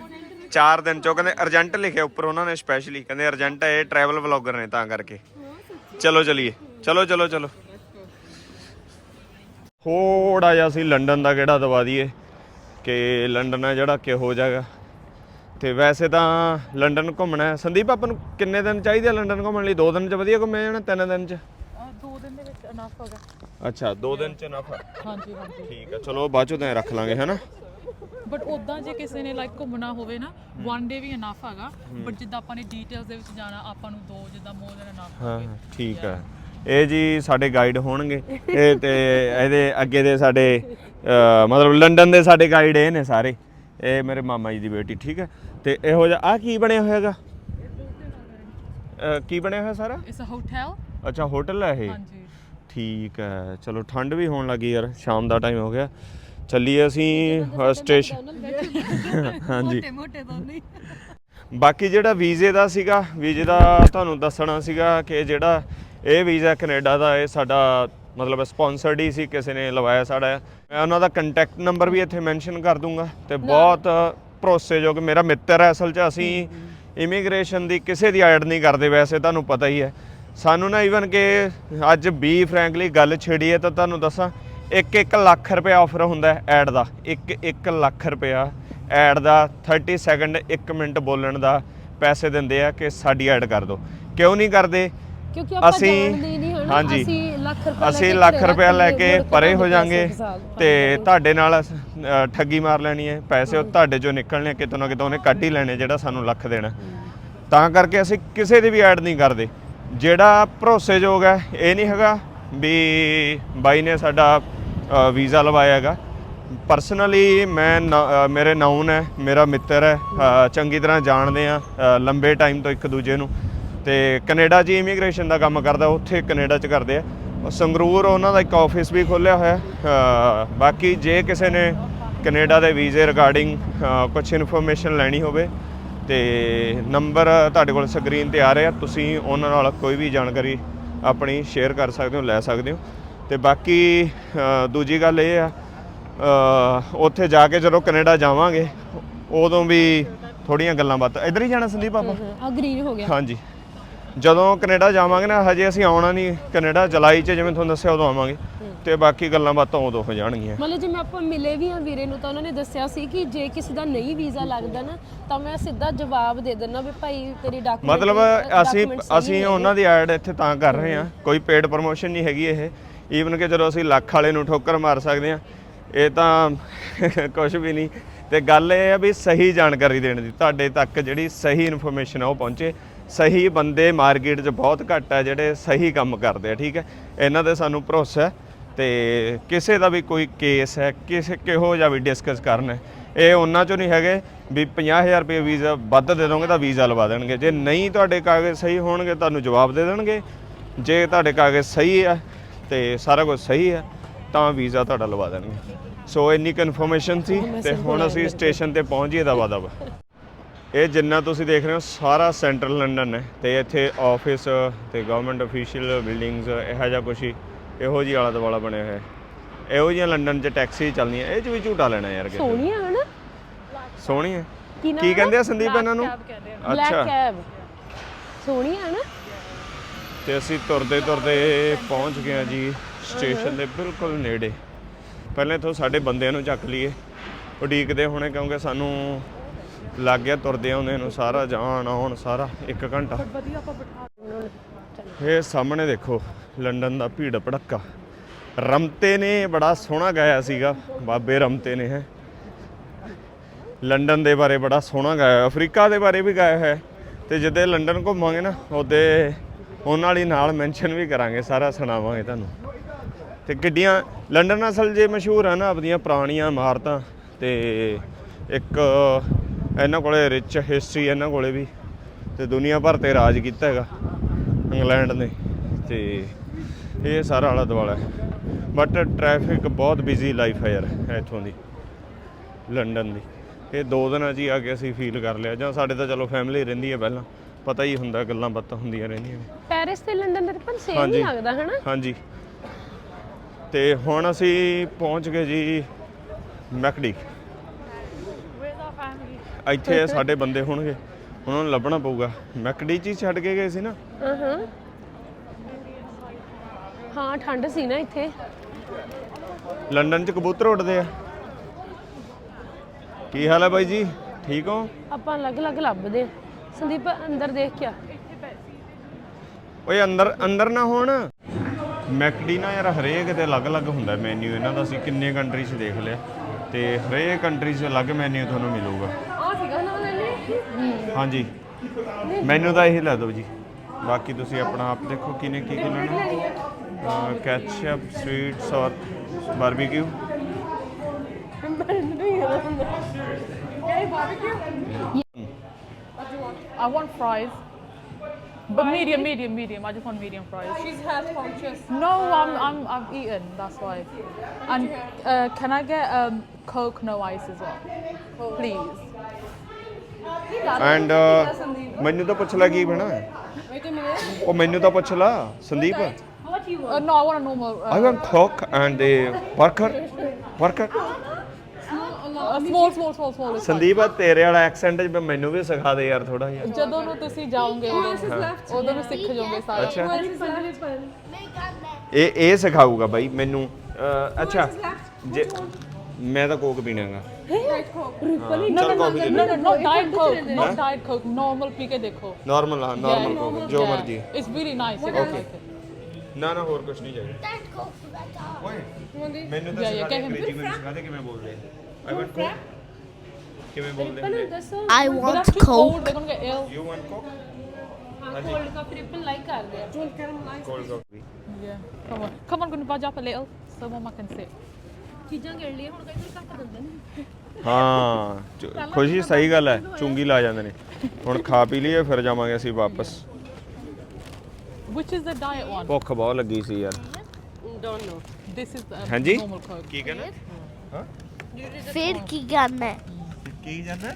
4 ਦਿਨ ਚ। ਉਹ ਕਹਿੰਦੇ ਅਰਜੈਂਟ ਲਿਖਿਆ ਉੱਪਰ ਉਹਨਾਂ ਨੇ ਸਪੈਸ਼ਲੀ ਕਹਿੰਦੇ ਅਰਜੈਂਟ ਹੈ ਇਹ ਟਰੈਵਲ ਵਲੌਗਰ ਨੇ ਤਾਂ ਕਰਕੇ। ਚਲੋ ਚਲੀਏ। ਚਲੋ ਚਲੋ ਚਲੋ। ਥੋੜਾ ਜਿਹਾ ਅਸੀਂ ਲੰਡਨ ਦਾ ਕਿਹੜਾ ਦਵਾ ਦਈਏ ਕਿ ਲੰਡਨ ਹੈ ਜਿਹੜਾ ਕਿਹੋ ਜਾਗਾ ਤੇ ਵੈਸੇ ਤਾਂ ਲੰਡਨ ਘੁੰਮਣਾ ਹੈ। ਸੰਦੀਪ ਆਪਾਂ ਨੂੰ ਕਿੰਨੇ ਦਿਨ ਚਾਹੀਦੇ ਆ ਲੰਡਨ ਘੁੰਮਣ ਲਈ? 2 ਦਿਨ ਚ ਵਧੀਆ ਘੁੰਮਿਆ ਜਾਣਾ 3 ਦਿਨ ਚ? ਅਹ ਦੋ ਦਿਨ ਦੇ ਵਿੱਚ ਅਨਫ ਹੈਗਾ ਅੱਛਾ 2 ਦਿਨ ਚ ਨਫਾ ਹਾਂਜੀ ਹਾਂਜੀ। ਠੀਕ ਆ ਚਲੋ ਬਾਅਦ ਚੋਂ ਤਾਂ ਰੱਖ ਲਾਂਗੇ ਹੈਨਾ? ਬਟ ਉਦਾਂ ਜੇ ਕਿਸੇ ਨੇ ਲਾਈਕ ਘੁੰਮਣਾ ਹੋਵੇ ਨਾ ਵਨ ਡੇ ਵੀ ਇਨਫ ਹੈਗਾ। ਬਟ ਜਿੱਦਾਂ ਆਪਾਂ ਨੇ ਡੀਟੇਲਸ ਦੇ ਵਿੱਚ ਜਾਣਾ ਆਪਾਂ ਨੂੰ ਦੋ ਜਿੱਦਾਂ ਮੋਰ ਦੈਨ ਇਨਫ ਹਾਂ ਠੀਕ ਹੈ ਇਹ ਜੀ ਸਾਡੇ ਗਾਈਡ ਹੋਣਗੇ। ਇਹ ਤੇ ਇਹਦੇ ਅੱਗੇ ਦੇ ਸਾਡੇ ਮਤਲਬ ਲੰਡਨ ਦੇ ਸਾਡੇ ਗਾਈਡ ਇਹ ਨੇ ਸਾਰੇ। ਇਹ ਮੇਰੇ ਮਾਮਾ ਜੀ ਦੀ ਬੇਟੀ ਠੀਕ ਹੈ ਤੇ ਇਹੋ ਜਿਹਾ ਆ ਕੀ ਬਣਿਆ ਹੋਇਆ ਹੈਗਾ? ਕੀ ਬਣਿਆ ਹੋਇਆ ਸਾਰਾ? ਇਟਸ ਅ ਹੋਟਲ ਅੱਛਾ ਹੋਟਲ ਹੈ ਇਹ? ਹਾਂਜੀ। ਠੀਕ ਹੈ ਚਲੋ ਠੰਡ ਵੀ ਹੋਣ ਲੱਗੀ ਯਾਰ ਸ਼ਾਮ ਦਾ ਟਾਈਮ ਹੋ ਗਿਆ। ਚੱਲੀਏ ਅਸੀਂ ਸਟੇਸ਼ਨ ਹਾਂਜੀ। ਮੋਟੇ ਮੋਟੇ ਦੋਨੇ ਬਾਕੀ ਜਿਹੜਾ ਵੀਜ਼ੇ ਦਾ ਸੀਗਾ ਵੀਜ਼ੇ ਦਾ ਤੁਹਾਨੂੰ ਦੱਸਣਾ ਸੀਗਾ ਕਿ ਜਿਹੜਾ ਇਹ ਵੀਜ਼ਾ ਕੈਨੇਡਾ ਦਾ ਇਹ ਸਾਡਾ ਮਤਲਬ ਸਪਾਂਸਰਡ ਹੀ ਸੀ ਕਿਸੇ ਨੇ ਲਵਾਇਆ ਸਾਡਾ। ਮੈਂ ਉਹਨਾਂ ਦਾ ਕੰਟੈਕਟ ਨੰਬਰ ਵੀ ਇੱਥੇ ਮੈਂਸ਼ਨ ਕਰ ਦੂੰਗਾ ਤੇ ਬਹੁਤ ਭਰੋਸੇਯੋਗ ਮੇਰਾ ਮਿੱਤਰ ਹੈ ਅਸਲ 'ਚ ਅਸੀਂ ਇਮੀਗ੍ਰੇਸ਼ਨ ਦੀ ਕਿਸੇ ਦੀ ਐਡ ਨਹੀਂ ਕਰਦੇ ਵੈਸੇ ਤੁਹਾਨੂੰ ਪਤਾ ਹੀ ਹੈ। ਸਾਨੂੰ ਨਾ ਇਵਨ ਕਿ ਅੱਜ ਬੀ ਫ੍ਰੈਂਕਲੀ ਗੱਲ ਛੇੜੀ ਹੈ ਤਾਂ ਤੁਹਾਨੂੰ ਦੱਸਾਂ 1-1 ਲੱਖ ਰੁਪਏ ਆਫਰ ਹੁੰਦਾ ਐਡ ਦਾ। 1-1 ਲੱਖ ਰੁਪਇਆ ਐਡ ਦਾ 30 ਸੈਕਿੰਡ 1 ਮਿੰਟ ਬੋਲਣ ਦਾ ਪੈਸੇ ਦਿੰਦੇ ਆ ਕਿ ਸਾਡੀ ਐਡ ਕਰ ਦਿਓ। ਕਿਉਂ ਨਹੀਂ ਕਰਦੇ? ਕਿਉਂਕਿ ਆਪਾਂ ਅਸੀਂ ਜਾਣਦੇ ਨਹੀਂ ਹਾਂਜੀ। ਅਸੀਂ ਲੱਖ ਰੁਪਏ ਅਸੀਂ ਲੱਖ ਰੁਪਇਆ ਲੈ ਕੇ ਪਰੇ ਹੋ ਜਾਾਂਗੇ ਤੇ ਤੁਹਾਡੇ ਨਾਲ ਠੱਗੀ ਮਾਰ ਲੈਣੀ ਹੈ ਪੈਸੇ ਉਹ ਤੁਹਾਡੇ ਚੋਂ ਨਿਕਲਣੇ ਕਿਤੋਂ ਨਾ ਕਿਤੋਂ ਉਹਨੇ ਕੱਢ ਹੀ ਲੈਣੇ ਜਿਹੜਾ ਸਾਨੂੰ ਲੱਖ ਦੇਣਾ। ਤਾਂ ਕਰਕੇ ਅਸੀਂ ਕਿਸੇ ਦੀ ਵੀ ਐਡ ਨਹੀਂ ਕਰਦੇ। ਜਿਹੜਾ ਭਰੋਸੇਯੋਗ ਹੈ ਇਹ ਨਹੀਂ ਹੈਗਾ ਵੀ ਬਾਈ ਨੇ ਸਾਡਾ ਵੀਜ਼ਾ ਲਵਾਇਆ ਹੈਗਾ ਪਰਸਨਲੀ ਮੈਂ ਨ- ਮੇਰੇ ਨਾਉਨ ਹੈ, ਮੇਰਾ ਮਿੱਤਰ ਹੈ ਚੰਗੀ ਤਰ੍ਹਾਂ ਜਾਣਦੇ ਆ ਲੰਬੇ ਟਾਈਮ ਤੋਂ ਇੱਕ ਦੂਜੇ ਨੂੰ। ਤੇ ਕੈਨੇਡਾ 'ਚ ਇਮੀਗ੍ਰੇਸ਼ਨ ਦਾ ਕੰਮ ਕਰਦਾ, ਉੱਥੇ ਕੈਨੇਡਾ 'ਚ ਕਰਦੇ ਆ। ਸੰਗਰੂਰ ਉਹਨਾਂ ਦਾ ਇੱਕ ਆਫਿਸ ਵੀ ਖੋਲ੍ਹਿਆ ਹੋਇਆ ਬਾਕੀ ਜੇ ਕਿਸੇ ਨੇ ਕੈਨੇਡਾ ਦੇ ਵੀਜ਼ੇ ਰਿਗਾਰਡਿੰਗ ਕੁਝ ਇਨਫੋਰਮੇਸ਼ਨ ਲੈਣੀ ਹੋਵੇ, ਤੇ ਨੰਬਰ ਤੁਹਾਡੇ ਕੋਲ ਸਕਰੀਨ ਤੇ ਆ ਰਿਹਾ, ਤੁਸੀਂ ਉਹਨਾਂ ਨਾਲ ਕੋਈ ਵੀ ਜਾਣਕਾਰੀ ਆਪਣੀ ਸ਼ੇਅਰ ਕਰ ਸਕਦੇ ਹੋ ਲੈ ਸਕਦੇ ਹੋ। ਤੇ ਬਾਕੀ ਦੂਜੀ ਗੱਲ ਇਹ ਆ ਉੱਥੇ ਜਾ ਕੇ ਜਦੋਂ ਕੈਨੇਡਾ ਜਾਵਾਂਗੇ ਉਦੋਂ ਵੀ ਥੋੜੀਆਂ ਗੱਲਾਂ ਬਾਤਾਂ। ਇੱਧਰ ਹੀ ਜਾਣਾ ਸੰਦੀਪ ਆਪਾਂ? ਆ ਗ੍ਰੀਨ ਹੋ ਗਿਆ। ਹਾਂਜੀ। ਜਦੋਂ ਕੈਨੇਡਾ ਜਾਵਾਂਗੇ ਨਾ ਹਜੇ ਅਸੀਂ ਆਉਣਾ ਨਹੀਂ। ਕੈਨੇਡਾ ਜੁਲਾਈ 'ਚ ਜਿਵੇਂ ਤੁਹਾਨੂੰ ਦੱਸਿਆ ਉਦੋਂ ਆਵਾਂਗੇ। ਤੇ ਬਾਕੀ ਗੱਲਾਂ ਬਾਤਾਂ ਉਦੋਂ ਹੋ ਜਾਣਗੀਆਂ। ਮਤਲਬ ਜਿਵੇਂ ਆਪਾਂ ਮਿਲੇ ਵੀ ਆ ਵੀਰੇ ਨੂੰ ਤਾਂ ਉਹਨਾਂ ਨੇ ਦੱਸਿਆ ਸੀ ਕਿ ਜੇ ਕਿਸੇ ਦਾ ਨਹੀਂ ਵੀਜ਼ਾ ਲੱਗਦਾ ਨਾ ਤਾਂ ਮੈਂ ਸਿੱਧਾ ਜਵਾਬ ਦੇ ਦਿੰਦਾ ਵੀ ਭਾਈ ਤੇਰੀ ਡਾਕੂਮੈਂਟ ਮਤਲਬ ਅਸੀਂ ਅਸੀਂ ਉਹਨਾਂ ਦੀ ਐਡ ਇੱਥੇ ਤਾਂ ਕਰ ਰਹੇ ਹਾਂ। ਕੋਈ ਪੇਡ ਪ੍ਰੋਮੋਸ਼ਨ ਨਹੀਂ ਹੈਗੀ ਇਹ। ਈਵਨ ਕਿ ਜਦੋਂ ਅਸੀਂ ਲੱਖ ਵਾਲੇ ਨੂੰ ਠੋਕਰ ਮਾਰ ਸਕਦੇ ਹਾਂ ਇਹ ਤਾਂ ਕੁਝ ਵੀ ਨਹੀਂ। ਤੇ ਗੱਲ ਇਹ ਹੈ ਵੀ ਸਹੀ ਜਾਣਕਾਰੀ ਦੇਣ ਦੀ ਤੁਹਾਡੇ ਤੱਕ ਜਿਹੜੀ ਸਹੀ ਇਨਫੋਰਮੇਸ਼ਨ ਹੈ ਉਹ ਪਹੁੰਚੇ। ਸਹੀ ਬੰਦੇ ਮਾਰਕੀਟ 'ਚ ਬਹੁਤ ਘੱਟ ਹੈ ਜਿਹੜੇ ਸਹੀ ਕੰਮ ਕਰਦੇ ਆ ਠੀਕ ਹੈ? ਇਹਨਾਂ ਤੇ ਸਾਨੂੰ ਭਰੋਸਾ ਹੈ। ਤੇ ਕਿਸੇ ਦਾ ਵੀ ਕੋਈ ਕੇਸ ਹੈ ਕਿਸੇ ਕਿਹੋ ਜਿਹਾ ਵੀ ਡਿਸਕਸ ਕਰਨਾ ਇਹ ਉਹਨਾਂ ਚੋਂ ਨਹੀਂ ਹੈਗੇ ਵੀ 50000 ਰੁਪਏ ਵੀਜ਼ਾ ਵੱਧ ਦੇ ਦੋਗੇ ਤਾਂ ਵੀਜ਼ਾ ਲਵਾ ਦੇਣਗੇ। ਜੇ ਨਹੀਂ ਤੁਹਾਡੇ ਕਾਗਜ਼ ਸਹੀ ਹੋਣਗੇ ਤੁਹਾਨੂੰ ਜਵਾਬ ਦੇ ਦੇਣਗੇ। ਜੇ ਤੁਹਾਡੇ ਕਾਗਜ਼ ਸਹੀ ਹੈ ਤੇ ਸਾਰਾ ਕੁਝ ਸਹੀ ਹੈ ਤਾਂ ਵੀਜ਼ਾ ਤੁਹਾਡਾ ਲਵਾ ਦੇਣਗੇ। ਸੋ ਇੰਨੀ ਕਨਫਰਮੇਸ਼ਨ ਸੀ ਤੇ ਹੁਣ ਅਸੀਂ ਸਟੇਸ਼ਨ ਤੇ ਪਹੁੰਚ ਗਏ ਦਵਾ ਦਵਾ ਇਹ ਜਿੰਨਾ ਤੁਸੀਂ ਦੇਖ ਰਹੇ ਹੋ ਸਾਰਾ ਸੈਂਟਰਲ ਲੰਡਨ ਹੈ ਤੇ ਇੱਥੇ ਆਫਿਸ ਤੇ ਗਵਰਨਮੈਂਟ ਅਫੀਸ਼ੀਅਲ ਬਿਲਡਿੰਗਸ ਇਹੋ ਜਿਹਾ ਕੁਛ ਹੀ। ਇਹੋ ਜਿਹੀ ਆਲਾ ਦੁਆਲਾ ਬਣਿਆ ਹੋਇਆ ਹੈ। ਇਹੋ ਜਿਹੀਆਂ ਲੰਡਨ 'ਚ ਟੈਕਸੀ ਚੱਲਦੀਆਂ ਇਹ 'ਚ ਵੀ ਝੂਟਾ ਲੈਣਾ ਯਾਰ ਕਿਸੇ ਨੇ। ਸੋਹਣੀਆਂ ਹਨ? ਸੋਹਣੀ ਹੈ। ਕੀ ਨਾਮ ਕੀ ਕਹਿੰਦੇ ਆ ਸੰਦੀਪ ਇਹਨਾਂ ਨੂੰ? ਬਲੈਕ ਅੱਛਾ। ਕੈਬ ਸੋਹਣੀਆਂ ਹਨ? ਤੇ ਅਸੀਂ ਤੁਰਦੇ ਤੁਰਦੇ ਪਹੁੰਚ ਗਏ ਹਾਂ ਜੀ ਸਟੇਸ਼ਨ ਦੇ ਬਿਲਕੁਲ ਨੇੜੇ। ਪਹਿਲੇ ਤੋਂ ਸਾਡੇ ਬੰਦਿਆਂ ਨੂੰ ਚੱਕ ਲਈਏ। ਉਡੀਕਦੇ ਹੋਣੇ ਕਿਉਂਕਿ ਸਾਨੂੰ ਲੱਗ ਗਿਆ ਤੁਰਦੇ ਆਉਂਦੇ ਨੂੰ ਸਾਰਾ ਜਾਣ ਆਉਣ ਸਾਰਾ 1 ਘੰਟਾ। ਵਧੀਆ ਆਪਾਂ ਬਿਠਾ ਇਹ ਸਾਹਮਣੇ ਦੇਖੋ ਲੰਡਨ ਦਾ ਭੀੜ ਭੜੱਕਾ ਰਮਤੇ ਨੇ ਬੜਾ ਸੋਹਣਾ ਗਾਇਆ ਸੀਗਾ ਬਾਬੇ ਰਮਤੇ ਨੇ ਹੈ ਲੰਡਨ ਦੇ ਬਾਰੇ ਬੜਾ ਸੋਹਣਾ ਗਾਇਆ ਅਫਰੀਕਾ ਦੇ ਬਾਰੇ ਵੀ ਗਾਇਆ ਹੈ ਤੇ ਜਿੱਦੇ ਲੰਡਨ ਘੁੰਮਾਂਗੇ ਨਾ ਉਹਦੇ ਉਹਨਾਂ ਵਾਲੀ ਨਾਲ ਮੈਂਸ਼ਨ ਵੀ ਕਰਾਂਗੇ ਸਾਰਾ ਸੁਣਾਵਾਂਗੇ ਤੁਹਾਨੂੰ ਤੇ ਕਿੱਡੀਆਂ ਲੰਡਨ ਅਸਲ ਜੇ ਮਸ਼ਹੂਰ ਆ ਨਾ ਆਪਣੀਆਂ ਪੁਰਾਣੀਆਂ ਇਮਾਰਤਾਂ ਤੇ ਇੱਕ ਇਹਨਾਂ ਕੋਲੇ ਰਿਚ ਹਿਸਟਰੀ ਇਹਨਾਂ ਕੋਲੇ ਵੀ ਤੇ ਦੁਨੀਆ ਭਰ ਤੇ ਰਾਜ ਕੀਤਾ ਹੈਗਾ ਇੰਗਲੈਂਡ ਨੇ ਤੇ ਇਹ ਸਾਰਾ ਆਲਾ ਦੁਆਲਾ ਹੈ। ਬਟ ਟ੍ਰੈਫਿਕ ਬਹੁਤ ਬਿਜ਼ੀ ਲਾਈਫ ਹੈ ਯਾਰ ਇੱਥੋਂ ਦੀ ਲੰਡਨ ਦੀ। ਇਹ ਦੋ ਦਿਨਾਂ ਹੀ ਆ ਕੇ ਅਸੀਂ ਫੀਲ ਕਰ ਲਿਆ ਜਾਂ ਸਾਡੇ ਤਾਂ ਚਲੋ ਫੈਮਿਲੀ ਰਹਿੰਦੀ ਹੈ ਪਹਿਲਾਂ ਪਤਾ ਹੀ ਹੁੰਦਾ ਗੱਲਾਂ ਬਾਤਾਂ ਹੁੰਦੀਆਂ ਰਹਿੰਦੀਆਂ ਨੇ। ਪੈਰਿਸ ਤੇ ਲੰਡਨ ਦੇ ਪਰ ਸੇਮ ਹਾਂਜੀ। ਨਹੀਂ ਲੱਗਦਾ ਹਨਾ? ਹਾਂਜੀ। ਤੇ ਹੁਣ ਅਸੀਂ ਪਹੁੰਚ ਗਏ ਜੀ ਮੈਕਡੀ। ਇੱਥੇ ਸਾਡੇ ਬੰਦੇ ਹੋਣਗੇ। ਉਹਨਾਂ ਨੂੰ ਲੱਭਣਾ ਪਊਗਾ। ਮੈਕਡੀ 'ਚ ਹੀ ਛੱਡ ਕੇ ਗਏ ਸੀ ਨਾ? ਹਾਂ ਹਾਂ ਹਾਂ ਠੰਡ ਸੀ ਨਾ ਇੱਥੇ। ਲੰਡਨ 'ਚ ਕਬੂਤਰ ਉੱਡਦੇ ਆ। ਕੀ ਹਾਲ ਹੈ ਬਾਈ ਜੀ? ਠੀਕ ਹੋ? ਆਪਾਂ ਅਲੱਗ-ਅਲੱਗ ਲੱਭਦੇ ਆ। ਸੰਦੀਪ ਅੰਦਰ ਦੇਖ ਕੇ ਆ। ਓਏ ਅੰਦਰ ਅੰਦਰ ਨਾ ਹੋਣ। ਮੈਕਡੀ ਨਾ ਯਾਰ ਹਰੇਕ ਤੇ ਅਲੱਗ-ਅਲੱਗ ਹੁੰਦਾ ਮੈਨੂ ਇਹਨਾਂ ਦਾ ਅਸੀਂ ਕਿੰਨੇ ਕੰਟਰੀ 'ਚ ਦੇਖ ਲਿਆ। ਤੇ ਹਰੇਕ ਕੰਟਰੀ 'ਚ ਅਲੱਗ ਮੈਨੂ ਤੁਹਾਨੂੰ ਮਿਲੂਗਾ। ਆ ਸੀਗਾ ਨਾ ਹਾਂਜੀ ਮੈਨੂੰ ਤਾਂ ਇਹੀ ਲੈ ਦਿਓ ਜੀ ਬਾਕੀ ਤੁਸੀਂ ਆਪਣਾ ਆਪ ਦੇਖੋ ਕਿਨੇ ਕੀ ਕੀ ਲੈਣਾ ketchup sweet sour barbecue I want fries. But medium, medium, medium. I just want medium fries. She's health conscious. No, I'm, I'm, I've eaten. That's why. And uh, can I get um, Coke, no ice as well, please? And ਮੈਨੂੰ ਤਾਂ ਪੁੱਛ ਲੈ ਕੀ ਬਣਾ Wait a minute. ਉਹ ਮੈਨੂੰ ਤਾਂ ਪੁੱਛ ਲਾ Sandeep. Uh, no, I want a normal. Uh, I want coke and the worker worker a small, small, small, small. is fine. Sandeep ਆ ਤੇਰੇ ਵਾਲਾ ਐਕਸੈਂਟ ਮੈਨੂੰ ਵੀ ਸਿਖਾ ਦੇ ਯਾਰ ਥੋੜਾ ਜਿਹਾ। ਜਦੋਂ ਨੂੰ ਤੁਸੀਂ ਜਾਓਗੇ ਉਦੋਂ। ਉਦੋਂ ਨੂੰ ਸਿੱਖ ਜਾਓਗੇ ਸਾਰਾ। ਅੱਛਾ। ਇਹ ਇਹ ਸਿਖਾਊਗਾ ਬਾਈ ਮੈਨੂੰ ਅਹ, ਅੱਛਾ। ਜੇ ਮੈਂ ਤਾਂ ਕੋਕ ਪੀਣਾਗਾ। No, no, no, no, no, no, not diet coke, not diet coke. Normal ਪੀ ਕੇ ਦੇਖੋ. ਨਾਰਮਲ ਹਾਂ ਨਾਰਮਲ ਕੋਕ ਜੋ Yeah. ਮਰਜ਼ੀ It's really nice. You'll like it. ਨਾ ਨਾ ਹੋਰ ਕੁਝ ਨਹੀਂ ਚਾਹੀਦਾ That goes for better. ਓਏ ਮੈਨੂੰ ਤਾਂ Yeah, yeah, ਸਿਖਾ ਦੇ get him. ਅੰਗਰੇਜ਼ੀ ਮੈਨੂੰ ਸਿਖਾ ਦੇ ਕਿਵੇਂ ਬੋਲਦੇ ਆਈ ਵਾਂਟ ਕੋਕ ਕਿਵੇਂ ਬੋਲਦੇ ਹੁੰਦੇ ਦੱਸੋ I But want that's too cold. Coke. They're gonna get ill. You want coke cold coffee Ripan like ਕਰਦੇ ਆ cold coffee Yeah. Come on. Come on, gonna budge up a little so mama can sit. ਚੀਜ਼ਾਂ ਗਿਣ ਲਈਆਂ ਹੁਣ ਕਈ ਘੱਟ ਦਿੰਦੇ ਨੇ। ਹਾਂ ਖੁਸ਼ੀ ਸਹੀ ਗੱਲ ਹੈ ਚੁੰਗੀ ਲਾ ਜਾਂਦੇ ਨੇ। ਹੁਣ ਖਾ ਪੀ ਲਈਏ ਫਿਰ ਜਾਵਾਂਗੇ ਅਸੀਂ ਵਾਪਸ। ਭੁੱਖ ਬਹੁਤ ਲੱਗੀ ਸੀ ਯਾਰ। ਹਾਂਜੀ? ਫਿਰ ਕੀ ਕਰਨਾ ਹੈ? ਕੀ ਜਾਂਦਾ?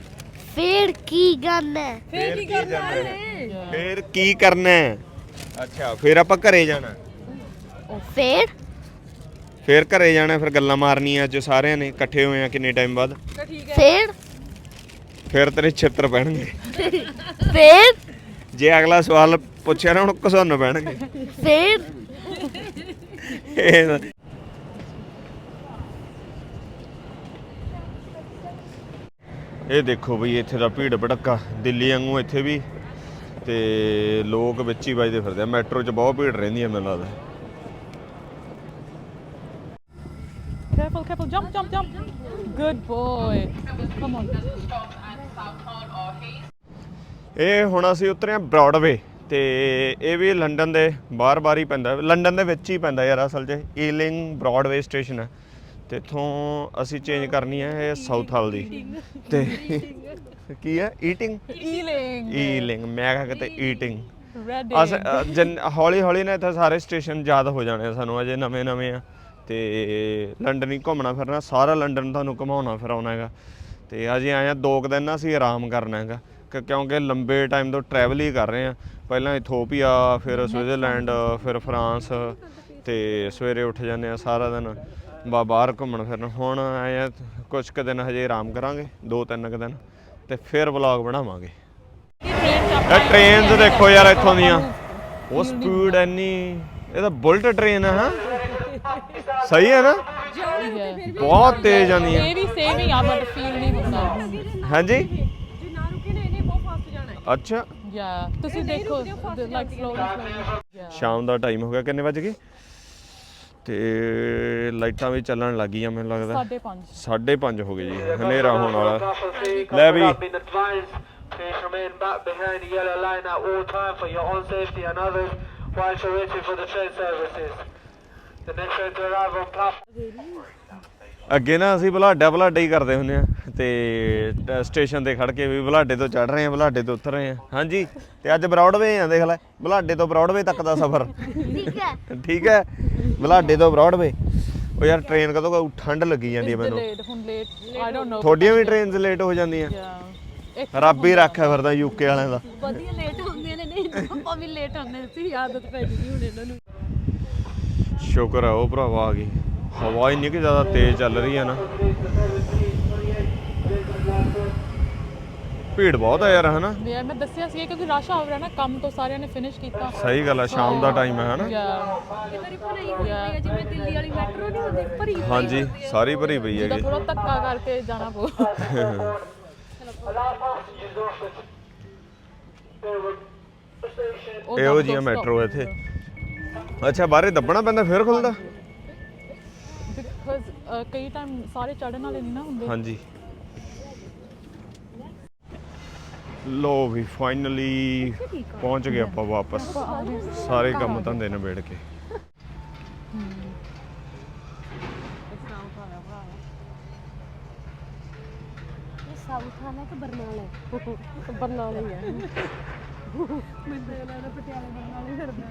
ਫਿਰ ਕੀ ਕਰਨਾ ਹੈ? ਫੇਰ ਕੀ ਕਰਨਾ ਹੈ? ਫਿਰ ਕੀ ਕਰਨਾ ਹੈ? ਅੱਛਾ ਫਿਰ ਆਪਾਂ ਘਰੇ ਜਾਣਾ ਫਿਰ? ਫੇਰ ਘਰੇ ਜਾਣਾ ਫਿਰ ਗੱਲਾਂ ਮਾਰਨੀਆਂ ਅੱਜ ਸਾਰਿਆਂ ਨੇ ਇਕੱਠੇ ਹੋਏ ਆ ਕਿੰਨੇ ਟਾਈਮ ਬਾਅਦ। ਤਾਂ ਫੇਰ? ਫਿਰ ਤੇਰੇ ਛਿੱਤਰ ਪੈਣਗੇ। ਫੇਰ? ਜੇ ਅਗਲਾ ਸਵਾਲ ਪੁੱਛਿਆ ਨਾ ਹੁਣ ਘਸਾਉਣ ਪੈਣਗੇ। ਫੇਰ? ਇਹ- ਦੇਖੋ ਬਈ ਇੱਥੇ ਦਾ ਭੀੜ ਭੜੱਕਾ ਦਿੱਲੀ ਵਾਂਗੂ ਇੱਥੇ ਵੀ। ਤੇ ਲੋਕ ਵਿੱਚ ਹੀ ਵੱਜਦੇ ਫਿਰਦੇ ਆ। ਮੈਟਰੋ 'ਚ ਬਹੁਤ ਭੀੜ ਰਹਿੰਦੀ ਹੈ ਮੈਨੂੰ ਲੱਗਦਾ। Careful careful jump jump jump. Good boy. Come on. ਇਹ ਹੁਣ ਅਸੀਂ ਉਤਰੇ ਆ ਬ੍ਰੌਡਵੇ ਤੇ ਇਹ ਵੀ ਲੰਡਨ ਦੇ ਬਾਹਰ-ਬਾਹਰ ਹੀ ਪੈਂਦਾ। ਲੰਡਨ ਦੇ ਵਿੱਚ ਹੀ ਪੈਂਦਾ ਯਾਰ ਅਸਲ 'ਚ। ਈਲਿੰਗ ਬ੍ਰੌਡਵੇ ਸਟੇਸ਼ਨ ਹੈ। ਤੇ ਇੱਥੋਂ ਅਸੀਂ ਚੇਂਜ ਕਰਨੀ ਹੈ ਇਹ ਸਾਊਥ ਹਾਲ ਦੀ। ਤੇ ਕੀ ਹੈ? Eating ealing. ਈਲਿੰਗ ਮੈਂ ਕਿਹਾ ਕਿਤੇ ਈਟਿੰਗ ਅਸ ਹੌਲੀ ਹੌਲੀ ਨਾ ਇੱਥੇ ਸਾਰੇ ਸਟੇਸ਼ਨ ਯਾਦ ਹੋ ਜਾਣੇ ਆ ਸਾਨੂੰ। ਅਜੇ ਨਵੇਂ ਨਵੇਂ ਆ। ਤੇ ਲੰਡਨ ਹੀ ਘੁੰਮਣਾ ਫਿਰਨਾ, ਸਾਰਾ ਲੰਡਨ ਤੁਹਾਨੂੰ ਘੁਮਾਉਣਾ ਫਿਰਾਉਣਾ ਹੈਗਾ। ਤੇ ਅਜੇ ਆਏ ਆ ਦੋ ਕੁ ਦਿਨ ਨਾ ਅਸੀਂ ਆਰਾਮ ਕਰਨਾ ਹੈਗਾ, ਕਿ- ਕਿਉਂਕਿ ਲੰਬੇ ਟਾਈਮ ਤੋਂ ਟਰੈਵਲ ਹੀ ਕਰ ਰਹੇ ਆ। ਪਹਿਲਾਂ ਇਥੋਪੀਆ, ਫਿਰ ਸਵਿਟਜ਼ਰਲੈਂਡ, ਫਿਰ ਫਰਾਂਸ ਤੇ ਸਵੇਰੇ ਉੱਠ ਜਾਂਦੇ ਆ ਸਾਰਾ ਦਿਨ, ਬਾ ਬਾਹਰ ਘੁੰਮਣ ਫਿਰਨ। ਹੁਣ ਆਏ ਆ ਕੁਝ ਕੁ ਦਿਨ ਹਜੇ ਆਰਾਮ ਕਰਾਂਗੇ, ਦੋ ਤਿੰਨ ਕੁ ਦਿਨ, ਤੇ ਫਿਰ ਵਲੌਗ ਬਣਾਵਾਂਗੇ। ਇਹ ਟ੍ਰੇਨਸ ਦੇਖੋ ਯਾਰ ਇੱਥੋਂ ਦੀਆਂ। ਉਹ ਸਪੀਡ ਇੰਨੀ, ਇਹ ਤਾਂ ਬੁਲਟ ਟ੍ਰੇਨ ਹੈ ਹਾਂ? ਸਹੀ ਹੈ ਨਾ ਬਹੁਤ ਤੇਜ਼ ਜਾਂਦੀਆਂ ਇਹ ਵੀ ਸੇਮ ਹੀ ਆ ਬਟ ਫੀਲ ਨਹੀਂ ਹੁੰਦਾ ਹਾਂਜੀ ਜੇ ਨਾ ਰੁਕੇ ਨਾ ਇਹਨੇ ਬਹੁਤ ਫਾਸਟ ਜਾਣਾ ਹੈ ਅੱਛਾ ਤੁਸੀਂ ਦੇਖੋ ਲਾਈਕ yeah ਸ਼ਾਮ ਦਾ ਟਾਈਮ ਹੋ ਗਿਆ ਕਿੰਨੇ ਵਜ ਗਏ ਤੇ ਲਾਈਟਾਂ ਵੀ ਚੱਲਣ ਲੱਗੀਆਂ ਮੈਨੂੰ ਲੱਗਦਾ ਸਾਢੇ ਪੰਜ 5:30 ਹੋ ਗਏ ਜੀ ਹਨੇਰਾ ਹੋਣ ਵਾਲਾ ਲੈ ਵੀ Been advised, please remain back behind the yellow line at all time for your own safety and others whilst you're waiting for the train services. ਅੱਗੇ ਨਾ ਅਸੀਂ ਬਲਾਡਾ ਬਲਾਡਾ ਹੀ ਕਰਦੇ ਹੁੰਦੇ ਆ ਤੇ ਸਟੇਸ਼ਨ ਤੇ ਖੜ ਕੇ ਵੀ ਬਲਾਡੇ ਤੋਂ ਚੜ ਰਹੇ ਆ ਬਲਾਡੇ ਤੋਂ ਉਤਰ ਰਹੇ ਆ। ਹਾਂਜੀ ਤੇ ਅੱਜ ਬਰਾਡਵੇ ਆ ਦੇਖ ਲੈ ਬਲਾਡੇ ਤੋਂ ਬਰਾਡਵੇ ਤੱਕ ਦਾ ਸਫ਼ਰ। ਠੀਕ ਹੈ। ਠੀਕ ਹੈ ਬਲਾਡੇ ਤੋਂ ਬਰਾਡਵੇ। ਉਹ ਯਾਰ ਟ੍ਰੇਨ ਕਦੋਂ ਕਦੋਂ ਠੰਡ ਲੱਗੀ ਜਾਂਦੀ ਹੈ ਮੈਨੂੰ। ਲੇਟ ਥੋੜੀਆਂ ਵੀ ਟ੍ਰੇਨਸ ਲੇਟ ਹੋ ਜਾਂਦੀਆਂ। ਰੱਬ ਹੀ ਰੱਖਿਆ ਫਿਰਦਾ ਯੂਕੇ ਵਾਲਿਆਂ ਦਾ। ਵਧੀਆ ਲੇਟ ਹੁੰਦੀਆਂ ਨੇ ਨਹੀਂ ਆਪਾਂ ਵੀ ਲੇਟ ਹੁੰਦੇ ਸੀ ਆਦਤ ਪੈ ਗਈ ਹੁਣ ਇਹਨਾਂ ਨੂੰ। ਸ਼ੁਕਰ ਹੈ ਉਹ ਭਰਾਵਾ ਆ ਗਈ। ਹਵਾ ਇੰਨੀ ਕਿ ਜ਼ਿਆਦਾ ਤੇਜ਼ ਚੱਲ ਰਹੀ ਹੈ ਨਾ। ਭੀੜ ਬਹੁਤ ਹੈ ਯਾਰ ਹਨਾ? ਯਾਰ ਮੈਂ ਦੱਸਿਆ ਸੀ ਕਿਉਂਕਿ ਰਸ਼ ਆ ਰਿਹਾ ਨਾ ਕੰਮ ਤੋਂ ਸਾਰਿਆਂ ਨੇ ਫਿਨਿਸ਼ ਕੀਤਾ। ਸਹੀ ਗੱਲ ਹੈ ਸ਼ਾਮ ਦਾ ਟਾਈਮ ਹੈ ਹਨਾ? ਹੋਈ ਆ ਜਿਵੇਂ ਦਿੱਲੀ ਵਾਲੀ ਮੈਟਰੋ ਨਹੀਂ ਹੁੰਦੀ ਭਰੀ ਹੋਈ ਹਾਂਜੀ ਸਾਰੀ ਭਰੀ ਪਈ ਜਿਹਦਾ ਹੈਗੀ। ਥੋੜਾ ਧੱਕਾ ਕਰਕੇ ਜਾਣਾ ਪਊ. ਉਹ ਇਹੋ ਦੋ ਮੈਟਰੋ ਇੱਥੇ ਅੱਛਾ ਬਾਹਰੇ ਦੱਬਣਾ ਪੈਂਦਾ ਫਿਰ ਖੁੱਲਦਾ? ਬਿਕਾਜ਼ ਕਈ ਟਾਈਮ ਸਾਰੇ ਚੜਨ ਵਾਲੇ ਨਹੀਂ ਨਾ ਹੁੰਦੇ। ਹਾਂਜੀ। ਲੋ ਵੀ ਫਾਈਨਲੀ ਪਹੁੰਚ ਗਏ ਆਪਾਂ ਵਾਪਸ। ਸਾਰੇ ਕੰਮ ਧੰਦੇ ਨਿਬੇੜ ਕੇ। ਇਹ ਸਾਊਥ ਵਾਲਾ ਕਿ ਬਰਨਾਲਾ ਹੈ। ਬਰਨਾਲੇ ਹੀ ਹੈ ਮੈਨੂੰ ਤਾਂ ਲੱਗਦਾ ਪਟਿਆਲੇ ਬਰਨਾਲੇ ਫਿਰਦੇ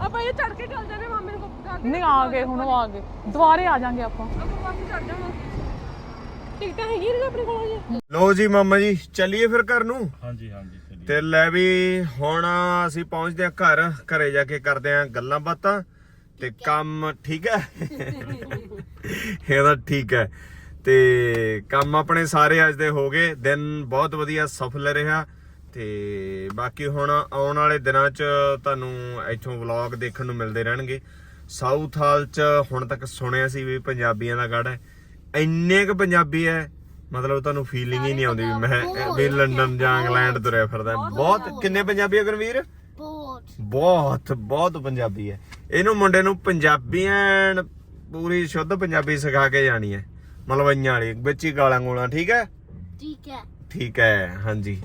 ਆਪਾਂ ਇਹ ਚੜ ਕੇ ਚੱਲ ਜਾਣੇ ਮਾਮੇ ਨੂੰ ਕੋਲ ਨਹੀਂ ਆ ਗਏ ਹੁਣ ਉਹ ਆ ਗਏ। ਦੁਬਾਰੇ ਆ ਜਾਾਂਗੇ ਆਪਾਂ। ਆਪਾਂ ਬੱਸ ਚੜ ਜਾਣਾ ਟਿਕਟਾਂ ਹੈਗੀਆਂ ਨੇ ਆਪਣੇ ਕੋਲ ਜੀ ਲੋ ਜੀ ਮਾਮਾ ਜੀ ਚੱਲੀਏ ਫਿਰ ਘਰ ਨੂੰ? ਹਾਂਜੀ ਹਾਂਜੀ ਚਲਿਏ। ਤੇ ਲੈ ਵੀ ਹੁਣ ਅਸੀਂ ਪਹੁੰਚਦੇ ਆ ਘਰ। ਘਰੇ ਜਾ ਕੇ ਕਰਦੇ ਆ ਗੱਲਾਂ ਬਾਤਾਂ। ਤੇ ਕੰਮ ਠੀਕ ਹੈ? ਇਹਦਾ ਠੀਕ ਹੈ। ਤੇ ਕੰਮ ਆਪਣੇ ਸਾਰੇ ਅੱਜ ਦੇ ਹੋ ਗਏ। ਦਿਨ ਬਹੁਤ ਵਧੀਆ ਸਫਲ ਰਿਹਾ। ਤੇ ਬਾਕੀ ਹੁਣ ਆਉਣ ਵਾਲੇ ਦਿਨਾਂ 'ਚ ਤੁਹਾਨੂੰ ਇੱਥੋਂ ਵਲੌਗ ਦੇਖਣ ਨੂੰ ਮਿਲਦੇ ਰਹਿਣਗੇ। ਸਾਊਥ ਹਾਲ 'ਚ ਹੁਣ ਤੱਕ ਸੁਣਿਆ ਸੀ ਵੀ ਪੰਜਾਬੀਆਂ ਦਾ ਗੜ ਹੈ। ਇੰਨੇ ਕੁ ਪੰਜਾਬੀ ਹੈ ਮਤਲਬ ਤੁਹਾਨੂੰ ਫੀਲਿੰਗ ਹੀ ਨਹੀਂ ਆਉਂਦੀ ਵੀ ਮੈਂ ਵੀ ਲੰਡਨ ਜਾਂ ਇੰਗਲੈਂਡ ਤੁਰਿਆ ਫਿਰਦਾ ਬਹੁਤ ਕਿੰਨੇ ਪੰਜਾਬੀ ਆ ਗੁਰਵੀਰ? ਬਹੁਤ ਬਹੁਤ ਪੰਜਾਬੀ ਹੈ। ਇਹਨੂੰ ਮੁੰਡੇ ਨੂੰ ਪੰਜਾਬੀਆਂ ਪੂਰੀ ਸ਼ੁੱਧ ਪੰਜਾਬੀ ਸਿਖਾ ਕੇ ਜਾਣੀ ਹੈ। ਮਲਵਈਆਂ ਵਾਲੀ ਵਿੱਚ ਹੀ ਗਾਲਾਂ ਗੋਲਾਂ ਠੀਕ ਹੈ? ਠੀਕ ਹੈ। ਠੀਕ ਹੈ ਹਾਂਜੀ।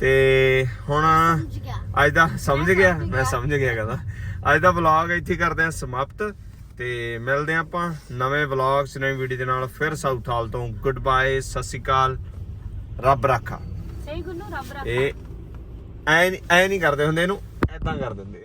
ਤੇ ਹੁਣ ਅੱਜ ਦਾ ਸਮਝ ਗਿਆ ਮੈਂ ਸਮਝ ਗਿਆ ਕਹਿੰਦਾ। ਅੱਜ ਦਾ ਵਲੌਗ ਇੱਥੇ ਕਰਦੇ ਆ ਸਮਾਪਤ ਤੇ ਮਿਲਦੇ ਆ ਆਪਾਂ ਨਵੇਂ ਵਲੌਗ ਨਵੀਂ ਵੀਡੀਓ ਦੇ ਨਾਲ। ਫਿਰ ਸਾਊਥ ਹਾਲ ਤੋਂ ਗੁੱਡ ਬਾਏ ਸਤਿ ਸ਼੍ਰੀ ਅਕਾਲ ਰੱਬ ਰਾਖਾ। ਸਹੀ ਗੁੰਨੂ ਰੱਬ ਰਾਖਾ। ਇਹ ਐ ਐ ਨਹੀਂ ਕਰਦੇ ਹੁੰਦੇ ਇਹਨੂੰ ਐਦਾਂ ਕਰ ਦਿੰਦੇ